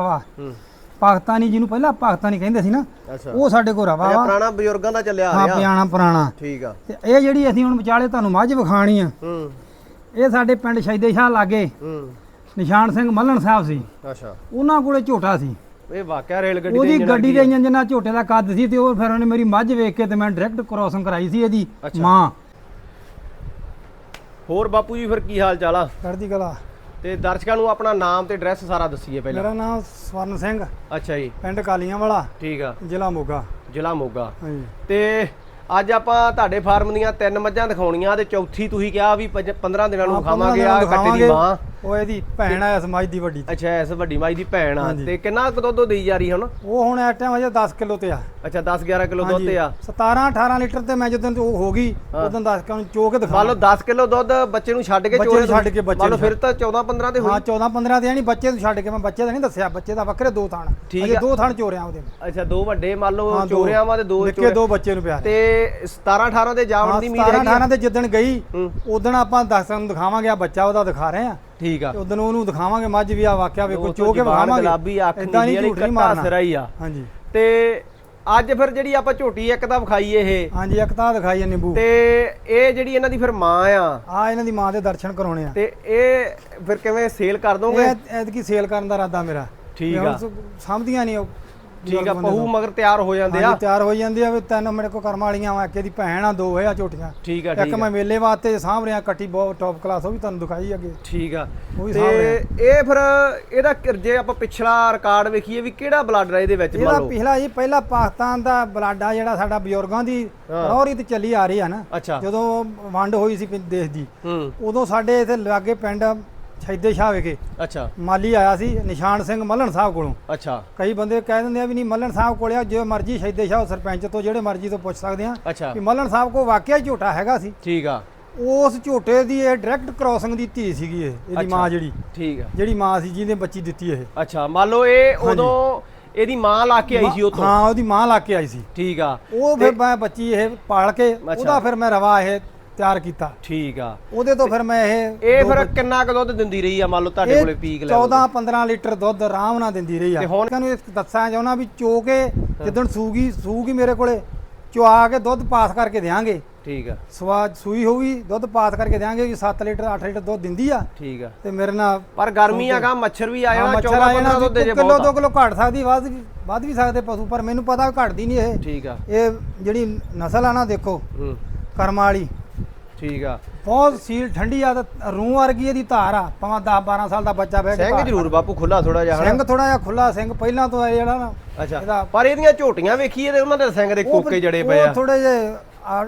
ਵਾ। ਹੂੰ। ਪਾਕਿਸਤਾਨੀ ਜਿਹਨੂੰ ਪਹਿਲਾਂ ਪਾਕਿਸਤਾਨੀ ਕਹਿੰਦੇ ਸੀ ਨਾ ਉਹ ਸਾਡੇ ਕੋਲ ਰਵਾ ਵਾ। ਪੁਰਾਣਾ ਬਜ਼ੁਰਗਾਂ ਦਾ ਚੱਲਿਆ ਆ ਹਾਂ ਰਿਹਾ। ਪਿਆਣਾ ਪੁਰਾਣਾ। ਠੀਕ ਆ। ਤੇ ਇਹ ਜਿਹੜੀ ਅਸੀਂ ਹੁਣ ਵਿਚਾਲੇ ਤੁਹਾਨੂੰ ਮੱਝ ਵਿਖਾਣੀ ਆ ਹੂੰ। ਇਹ ਸਾਡੇ ਪਿੰਡ ਸ਼ਹੀਦੇ ਸ਼ਾਹ ਲਾਗੇ ਹੂੰ। ਨਿਸ਼ਾਨ ਸਿੰਘ ਮੱਲਣ ਸਾਹਿਬ ਸੀ। ਅੱਛਾ। ਉਹਨਾਂ ਕੋਲੇ ਝੋਟਾ ਸੀ। ਇਹ ਵਾਕਿਆ ਰੇਲ ਗੱਡੀ ਉਹਦੀ ਗੱਡੀ ਦੇ। ਇੰਜਨ ਜਿੰਨਾ ਝੋਟੇ ਦਾ ਕੱਦ ਸੀ ਤੇ ਉਹ ਫਿਰ ਉਹਨੇ ਮੇਰੀ ਮੱਝ ਵੇਖ ਕੇ ਤੇ ਮੈਂ ਡਾਇਰੈਕਟ ਕ੍ਰੋਸਿੰਗ ਕਰਾਈ ਸੀ ਇਹਦੀ। ਮਾਂ। ਹੋਰ ਬਾਪੂ ਜੀ ਫਿਰ ਕੀ ਹਾਲ ਚਾਲ ਆ? ਕਰਦੀ ਗਲਾ ਤੇ ਦਰਸ਼ਕਾਂ ਨੂੰ ਆਪਣਾ ਨਾਮ ਤੇ ਐਡਰੈਸ ਸਾਰਾ ਦੱਸੀਏ ਪਹਿਲਾਂ। ਮੇਰਾ ਨਾਮ ਸਵਰਨ ਸਿੰਘ। ਅੱਛਾ ਜੀ। ਪਿੰਡ ਕਾਲੀਆਂ ਵਾਲਾ ਠੀਕ ਆ। ਜ਼ਿਲ੍ਹਾ ਮੋਗਾ। ਜ਼ਿਲ੍ਹਾ ਮੋਗਾ। ਹਾਂਜੀ। ਤੇ ਅੱਜ ਆਪਾਂ ਤੁਹਾਡੇ ਫਾਰਮ ਦੀਆਂ ਤਿੰਨ ਮੱਝਾਂ ਦਿਖਾਉਣੀਆਂ ਤੇ ਚੌਥੀ ਤੁਸੀਂ ਕਿਹਾ ਵੀ 15 ਦਿਨਾਂ ਨੂੰ ਹਾਂ, ਖਾਵਾਂਗੇ ਆ ਕੱਟੇ ਦੀ। ਮਾਂ। ਉਹ ਇਹਦੀ ਭੈਣ ਆ ਇਸ ਮੱਝ ਦੀ ਵੱਡੀ ਅੱਛਾ ਇਸ ਵੱਡੀ ਮਾਈ ਦੀ ਭੈਣ ਆ। ਤੇ ਕਿੰਨਾ ਕੁ ਦੁੱਧ ਦੇਈ ਜਾ ਰਹੀ ਹੁਣ? ਉਹ ਹੁਣ ਇਸ ਟਾਈਮ ਅਜੇ 10 ਕਿਲੋ ਤੇ ਆ। ਅੱਛਾ 10 11 ਕਿਲੋ ਦੁੱਧ ਤੇ ਆ। 17 18 ਲੀਟਰ ਤੇ ਮੈਂ ਜਦੋਂ ਉਹ ਹੋ ਗਈ ਹਾਂ। ਉਦੋਂ 10 ਕਿਲੋ ਚੋ ਕੇ ਦਿਖਾ। ਲਓ 10 ਕਿਲੋ ਦੁੱਧ ਬੱਚੇ ਨੂੰ ਛੱਡ ਕੇ ਨੂੰ ਛੱਡ ਕੇ ਬੱਚੇ ਨੂੰ ਫਿਰ ਤਾਂ 14 15 ਤੇ ਹਾਂ ਹੋਈ 14 15 ਦੇ ਨਹੀਂ ਬੱਚੇ ਨੂੰ ਛੱਡ ਕੇ ਮੈਂ ਬੱਚੇ ਦਾ ਨਹੀਂ ਦੱਸਿਆ ਬੱਚੇ ਦਾ ਵੱਖਰੇ ਦੋ ਥਾਣ। ਅਜੇ। ਦੋ ਥਾਣ ਚੋਰਿਆ ਉਹਦੇ। ਅੱਛਾ ਦੋ ਵੱਡੇ ਮੰਨ ਲਓ ਹਾਂ। ਚੋਰਿਆਂ ਵਾ ਤੇ ਦੋ ਨਿੱਕੇ ਦੋ ਬੱਚੇ ਨੂੰ ਪਿਆਰ ਤੇ 17 18 ਦੇ ਜਾਵਣ ਹਾਂ ਦੀ ਉਮੀਦ 17 ਹੈਗੀ ਆ? 18 ਤੇ ਜਿੱਦਣ ਗਈ ਹੂੰ। ਉਦੋਂ ਆਪਾਂ ਦੱਸਣ ਨੂੰ ਦਿਖਾਵਾਂਗੇ ਆ ਬੱਚਾ ਉਹਦਾ ਦਿਖਾ ਰਹੇ ਆ। ਠੀਕ ਆ। ਉਦੋਂ ਉਹਨੂੰ ਦਿਖਾਵਾਂਗੇ ਮੱਝ ਵੀ ਆ ਵਾਕਿਆ ਵੇਖੋ ਚੋ ਕੇ ਵਿਖਾਵਾਂਗੇ। ਗੁਲਾਬੀ ਅੱਖ ਨਹੀਂ ਕੱਟਾ ਮਾਰਨਾ। ਸਿਰਾ ਹੀ ਆ। ਹਾਂਜੀ। ਤੇ ਅੱਜ ਫਿਰ ਜਿਹੜੀ ਆਪਾਂ ਝੋਟੀ ਇੱਕ ਤਾਂ ਵਿਖਾਈ ਇਹ। ਹਾਂਜੀ ਇੱਕ ਤਾਂ ਦਿਖਾਈ ਹੈ ਨਿੰਬੂ। ਤੇ ਇਹ ਜਿਹੜੀ ਇਹਨਾਂ ਦੀ ਫਿਰ ਮਾਂ ਆ। ਆ ਇਹਨਾਂ ਦੀ ਮਾਂ ਦੇ ਦਰਸ਼ਨ ਕਰਾਉਣੇ ਆ। ਤੇ ਇਹ ਫਿਰ ਕਿਵੇਂ ਸੇਲ ਕਰ ਦੋਗੇ? ਐਤਕੀ ਸੇਲ ਕਰਨ ਦਾ ਇਰਾਦਾ ਮੇਰਾ। ਠੀਕ ਆ। ਸਮਝਦੀਆਂ ਨਹੀਂ ਉਹ। ਠੀਕ ਆ ਪਹੂ। ਮਗਰ ਤਿਆਰ ਹੋ ਜਾਂਦੇ ਆ। ਤਿਆਰ ਹੋਈ ਜਾਂਦੀ ਆ ਵੀ ਤਿੰਨ ਮੇਰੇ ਕੋ ਕਰਮ ਵਾਲੀਆਂ ਵਾ ਇੱਕ ਇਹਦੀ ਭੈਣ ਆ ਦੋ ਇਹ ਆ ਝੋਟੀਆਂ। ਠੀਕ ਆ ਇੱਕ ਠੀਕ ਆ। ਮੈਂ ਮੇਲੇ ਵਾਸਤੇ ਸਾਂਭ ਰਿਹਾ ਕੱਟੀ ਬਹੁਤ ਟੌਪ ਕਲਾਸ ਉਹ ਵੀ ਤੁਹਾਨੂੰ ਦਿਖਾਈ ਅੱਗੇ। ਠੀਕ ਆ। ਤੇ ਇਹ ਫਿਰ ਇਹਦਾ ਕਿ- ਜੇ ਆਪਾਂ ਪਿਛਲਾ ਰਿਕਾਰਡ ਵੇਖੀਏ ਵੀ ਕਿਹੜਾ ਬਲੱਡ ਹੈ ਇਹਦੇ ਵਿੱਚ ਮੰਨ ਇਹਦਾ ਪਿਛਲਾ ਜੀ ਪਹਿਲਾ ਪਾਕਿਸਤਾਨ ਦਾ ਬਲੱਡ ਆ ਜਿਹੜਾ ਸਾਡਾ ਬਜ਼ੁਰਗਾਂ ਦੀ ਹਾਂ। ਰੌਰੀ ਤੇ ਚੱਲੀ ਆ ਰਹੀ ਆ ਨਾ। ਜਦੋਂ ਵੰਡ ਹੋਈ ਸੀ ਦੇਸ਼ ਦੀ ਹੂੰ। ਉਦੋਂ ਸਾਡੇ ਇੱਥੇ ਲਾਗੇ ਪਿੰਡ ਸ਼ਹੀਦੇ ਸ਼ਾਹ ਵਿਖੇ। ਅੱਛਾ। ਮਾਲੀ ਆਇਆ ਸੀ ਨਿਸ਼ਾਨ ਸਿੰਘ ਮੱਲਣ ਸਾਹਿਬ ਕੋਲੋਂ। ਅੱਛਾ। ਕਈ ਬੰਦੇ ਕਹਿ ਦਿੰਦੇ ਆ ਵੀ ਨਹੀਂ ਮੱਲਣ ਸਾਹਿਬ ਕੋਲੇ ਆ ਜੋ ਮਰਜ਼ੀ ਸ਼ਹੀਦੇ ਸ਼ਾਹ ਸਰਪੰਚ ਤੋਂ ਜਿਹੜੇ ਮਰਜ਼ੀ ਤੋਂ ਪੁੱਛ ਸਕਦੇ ਆ ਵੀ ਮੱਲਣ ਸਾਹਿਬ ਕੋ ਵਾਕਿਆ ਝੋਟਾ ਹੈਗਾ ਸੀ। ਠੀਕ ਆ। ਉਸ ਝੋਟੇ ਦੀ ਇਹ ਡਾਇਰੈਕਟ ਕ੍ਰੋਸਿੰਗ ਦੀ ਧੀ ਸੀਗੀ ਇਹ ਇਹਦੀ। ਮਾਂ ਜਿਹੜੀ। ਠੀਕ ਆ। ਜਿਹੜੀ ਮਾਂ ਸੀ ਜਿਹਨੇ ਬੱਚੀ ਦਿੱਤੀ ਇਹ। ਅੱਛਾ ਮੰਨ ਲਓ ਇਹ ਉਦੋਂ ਇਹਦੀ ਮਾਂ ਲਾ ਕੇ ਆਈ ਸੀ ਉਤੋਂ ਹਾਂ ਉਹਦੀ ਮਾਂ ਲਾ ਕੇ ਆਈ ਸੀ। ਠੀਕ ਆ। ਉਹ ਫਿਰ ਮੈਂ ਬੱਚੀ ਇਹ ਪਾਲ ਕੇ ਉਹਦਾ ਫਿਰ ਮੈਂ ਰਵਾ ਇਹ ਤਿਆਰ ਕੀਤਾ। ਠੀਕ ਆ। ਉਹਦੇ ਤੋਂ ਫਿਰ ਮੈਂ ਇਹ ਇਹ ਫਿਰ ਕਿੰਨਾ ਕੁ ਦੁੱਧ ਦਿੰਦੀ ਰਹੀ ਆ? ਮੰਨ ਲਓ ਤੁਹਾਡੇ ਕੋਲੇ ਪੀਕ ਲੈ 14 15 ਲੀਟਰ ਦੁੱਧ ਆਰਾਮ ਨਾਲ ਦਿੰਦੀ ਰਹੀ ਆ। ਤੇ ਹੁਣ- ਤੁਹਾਨੂੰ ਇਹ ਦੱਸਾਂ ਚਾਹੁੰਦਾ ਵੀ ਚੋ ਕੇ ਜਿੱਦਣ ਸੂਗੀ ਸੂਗੀ ਮੇਰੇ ਕੋਲੇ ਚੁਆ ਕੇ ਦੁੱਧ ਪਾਸ ਕਰਕੇ ਦੇਾਂਗੇ ਠੀਕ ਆ। ਸਵਾਦ ਸੂਈ ਹੋਊਗੀ ਦੁੱਧ ਪਾਸ ਕਰਕੇ ਦੇਾਂਗੇ ਕਿ 7 ਲੀਟਰ 8 ਲੀਟਰ ਦੁੱਧ ਦਿੰਦੀ ਆ। ਠੀਕ ਆ। ਤੇ ਮੇਰੇ ਨਾਲ ਪਰ ਗਰਮੀ ਆ ਗਾ ਮੱਛਰ ਵੀ ਆ ਜਾਣਾ ਮੱਛਰ 14 ਆ ਜਾਣਾ 15 ਦੁੱਧ ਜੇ ਕਿਲੋ ਬਹੁਤ 2 ਆ। ਕਿਲੋ ਘਟ ਸਕਦੀ ਵੱਧ ਵੀ ਵੱਧ ਵੀ ਸਕਦੇ ਪਸ਼ੂ ਪਰ ਮੈਨੂੰ ਪਤਾ ਘਟਦੀ ਨਹੀਂ ਇਹ। ਠੀਕ ਆ। ਇਹ ਜਿਹੜੀ ਨਸਲ ਆ ਨਾ ਦੇਖੋ ਹੂੰ। ਕਰਮ ਵਾਲੀ ਠੀਕ ਆ। ਬਹੁਤ ਸੀਲ ਠੰਡੀ ਆ ਤੇ ਰੂਹ ਵਰਗੀ ਇਹਦੀ ਧਾਰ ਆ। ਭਾਵੇਂ 10 12 ਸਾਲ ਦਾ ਬੱਚਾ ਕੇ ਸਿੰਘ ਜ਼ਰੂਰ ਬਾਪੂ ਖੁੱਲਾ ਥੋੜਾ ਜਿਹਾ ਸਿੰਘ ਥੋੜਾ ਜਿਹਾ ਖੁੱਲਾ ਸਿੰਘ ਪਹਿਲਾਂ ਤੋਂ ਇਹ ਜਿਹੜਾ ਨਾ। ਅੱਛਾ ਪਰ ਇਹਦੀਆਂ ਝੋਟੀਆਂ ਵੇਖੀਏ ਤੇ ਉਹਨਾਂ ਦੇ ਸਿੰਘ ਦੇ ਕੋਕੇ ਜੜੇ ਪਏ ਆ। ਥੋੜੇ ਜੇ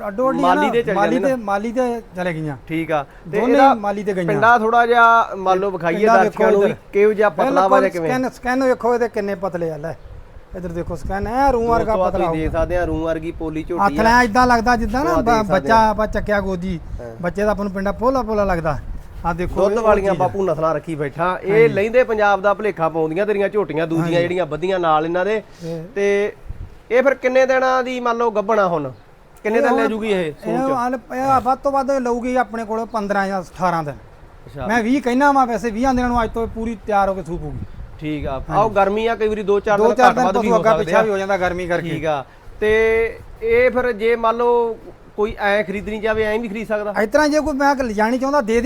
ਅੱਡੋ ਅੱਡੀ ਮਾਲੀ ਦੇ ਚਲੇ ਮਾਲੀ ਤੇ ਮਾਲੀ ਤੇ ਚਲੇ ਗਈਆਂ। ਠੀਕ ਆ। ਤੇ ਇਹਦਾ ਮਾਲੀ ਤੇ ਗਈਆਂ। ਪਿੰਡਾ ਥੋੜਾ ਜਿਹਾ ਮੰਨ ਲਓ ਵਿਖਾਈਏ ਦਰਸ਼ਕਾਂ ਨੂੰ ਕਿਹੋ ਜਿਹਾ ਪਤਲਾ ਵਾ ਜਾਂ ਕਿਵੇਂ? ਸਕੈਨ ਸਕੈਨ ਵੇਖੋ ਇਹਦੇ ਕਿੰਨੇ ਪਤਲੇ ਆ ਲੈ। ਇਧਰ ਦੇਖੋ ਸਕੈਨ ਐ ਰੂਹ ਵਰਗਾ ਪਤਲਾ ਦੇਖ ਸਕਦੇ ਆ ਰੂਹ ਵਰਗੀ ਪੋਲੀ ਹੱਥ ਝੋਟੀ ਲੈ ਆ ਇਦਾਂ ਲੱਗਦਾ ਜਿੱਦਾਂ ਨਾ ਬੱਚਾ ਆਪਾਂ ਚੱਕਿਆ ਗੋਦੀ। ਬੱਚੇ ਦਾ ਆਪਾਂ ਨੂੰ ਪਿੰਡਾ ਪੋਲਾ ਪੋਲਾ ਲੱਗਦਾ। ਆ ਦੇਖੋ ਦੁੱਧ ਵਾਲੀਆਂ। ਬਾਪੂ ਨਸਲਾਂ ਰੱਖੀ ਬੈਠਾ। ਇਹ ਲੈਂਦੇ ਪੰਜਾਬ ਦਾ ਭਲੇਖਾ ਪਾਉਂਦੀਆਂ ਤੇਰੀਆਂ ਝੋਟੀਆਂ ਦੂਜੀਆਂ ਜਿਹੜੀਆਂ ਵਧੀਆਂ ਨਾਲ ਇਹਨਾਂ ਦੇ। ਤੇ ਇਹ ਫਿਰ ਕਿੰਨੇ ਦਿਨਾਂ ਦੀ ਮੰਨ ਲਓ ਗੱਭਣਾ ਹੁਣ? ਕਿੰਨੇ ਦਿਨ ਲੈ ਜੂਗੀ ਇਹ ਸੂਣ ਇਹ ਵੱਧ ਤੋਂ ਵੱਧ ਲਊਗੀ ਆਪਣੇ ਕੋਲ 15 ਜਾਂ 18 ਦਿਨ। ਮੈਂ 20 ਕਹਿਣਾ ਵਾਂ ਵੈਸੇ 20 ਦਿਨਾਂ ਨੂੰ ਅੱਜ ਤੋਂ ਪੂਰੀ ਤਿਆਰ ਹੋ ਕੇ ਸੂਪੂਗੀ ਠੀਕ ਆ। ਆਓ ਗਰਮੀ ਆ ਕਈ ਵਾਰੀ 2-4 ਦੋ ਦਿਨ ਘੱਟ ਵੱਧ ਵੀ ਹੋ ਸਕਦੇ ਪਿੱਛਾ ਆ। ਵੀ ਹੋ ਜਾਂਦਾ ਗਰਮੀ ਕਰਕੇ। ਠੀਕ ਆ। ਤੇ ਇਹ ਫਿਰ ਜੇ ਮੰਨ ਲਓ ਕੋਈ ਐ ਖਰੀਦਣੀ ਚਾਵੇ ਐਂ ਵੀ ਖਰੀਦ ਸਕਦਾ? ਇਸ ਤਰ੍ਹਾਂ ਜੇ ਕੋਈ ਮੈਂ ਲਿਜਾਣੀ ਚਾਹੁੰਦਾ ਦੇ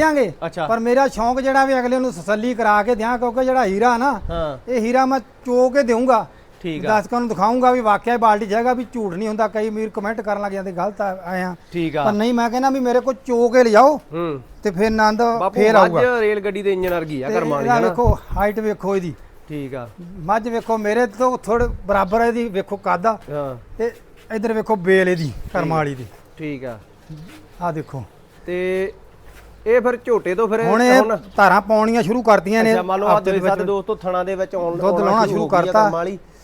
ਅੱਛਾ। ਪਰ ਮੇਰਾ ਸ਼ੌਂਕ ਜਿਹੜਾ ਵੀ ਅਗਲੇ ਨੂੰ ਤਸੱਲੀ ਕਰਾ ਕੇ ਦਿਆਂ ਕਿਉਂਕਿ ਜਿਹੜਾ ਹੀਰਾ ਨਾ ਇਹ ਹੀਰਾ ਮੈਂ ਚੋ ਕੇ ਦੇਵਾਂਗਾ ਠੀਕ ਆ। ਦਰਸ਼ਕਾਂ ਨੂੰ ਦਿਖਾਉਂਗਾ ਵੀ ਵਾਕਿਆ ਬਾਲਟੀ ਜਾਏਗਾ ਵੀ ਝੂਠ ਨਹੀਂ ਹੁੰਦਾ ਕਈ ਵੀਰ ਕਮੈਂਟ ਕਰਨ ਲੱਗ ਜਾਂਦੇ ਗਲਤ ਆ- ਆਏ ਆ। ਠੀਕ ਆ। ਪਰ ਨਹੀਂ ਮੈਂ ਕਹਿੰਦਾ ਵੀ ਮੇਰੇ ਕੋਲ ਚੋ ਕੇ ਲਿਜਾਓ ਹੂੰ। ਤੇ ਫਿਰ ਆਨੰਦ ਫੇਰ ਆਊਗਾ। ਰੇਲ ਗੱਡੀ ਦੇ ਇੰਜਨ ਵਰਗੀ ਆ ਕਰਮਾਂ ਵਾਲੀ ਵੇਖੋ ਹਾਈਟ ਵੇਖੋ ਇਹਦੀ। ਠੀਕ ਆ। ਮੱਝ ਵੇਖੋ ਮੇਰੇ ਤੋਂ ਥੋੜੇ ਬਰਾਬਰ ਇਹਦੀ ਵੇਖੋ ਕੱਦ ਆ। ਹਾਂ। ਤੇ ਇਧਰ ਵੇਖੋ ਬੇਲ ਇਹਦੀ ਕਰਮਾਂ ਵਾਲੀ ਦੀ। ਠੀਕ ਆ। ਆ ਦੇਖੋ। ਤੇ ਇਹ ਫਿਰ ਝੋਟੇ ਤੋਂ ਫਿਰ ਹੁਣ ਇਹ ਧਾਰਾਂ ਪਾਉਣੀਆਂ ਸ਼ੁਰੂ ਕਰਤੀਆਂ ਨੇ ਅੱਛਾ ਮੰਨ ਲਓ ਆ ਦੇ ਦੇ ਸਾਡੇ ਦੋਸਤੋ ਥਣਾ ਦੇ ਵਿੱਚ ਆਉਣ ਦੁੱਧ ਲਾਉਣਾ ਸ਼ੁਰੂ ਕਰਤਾ।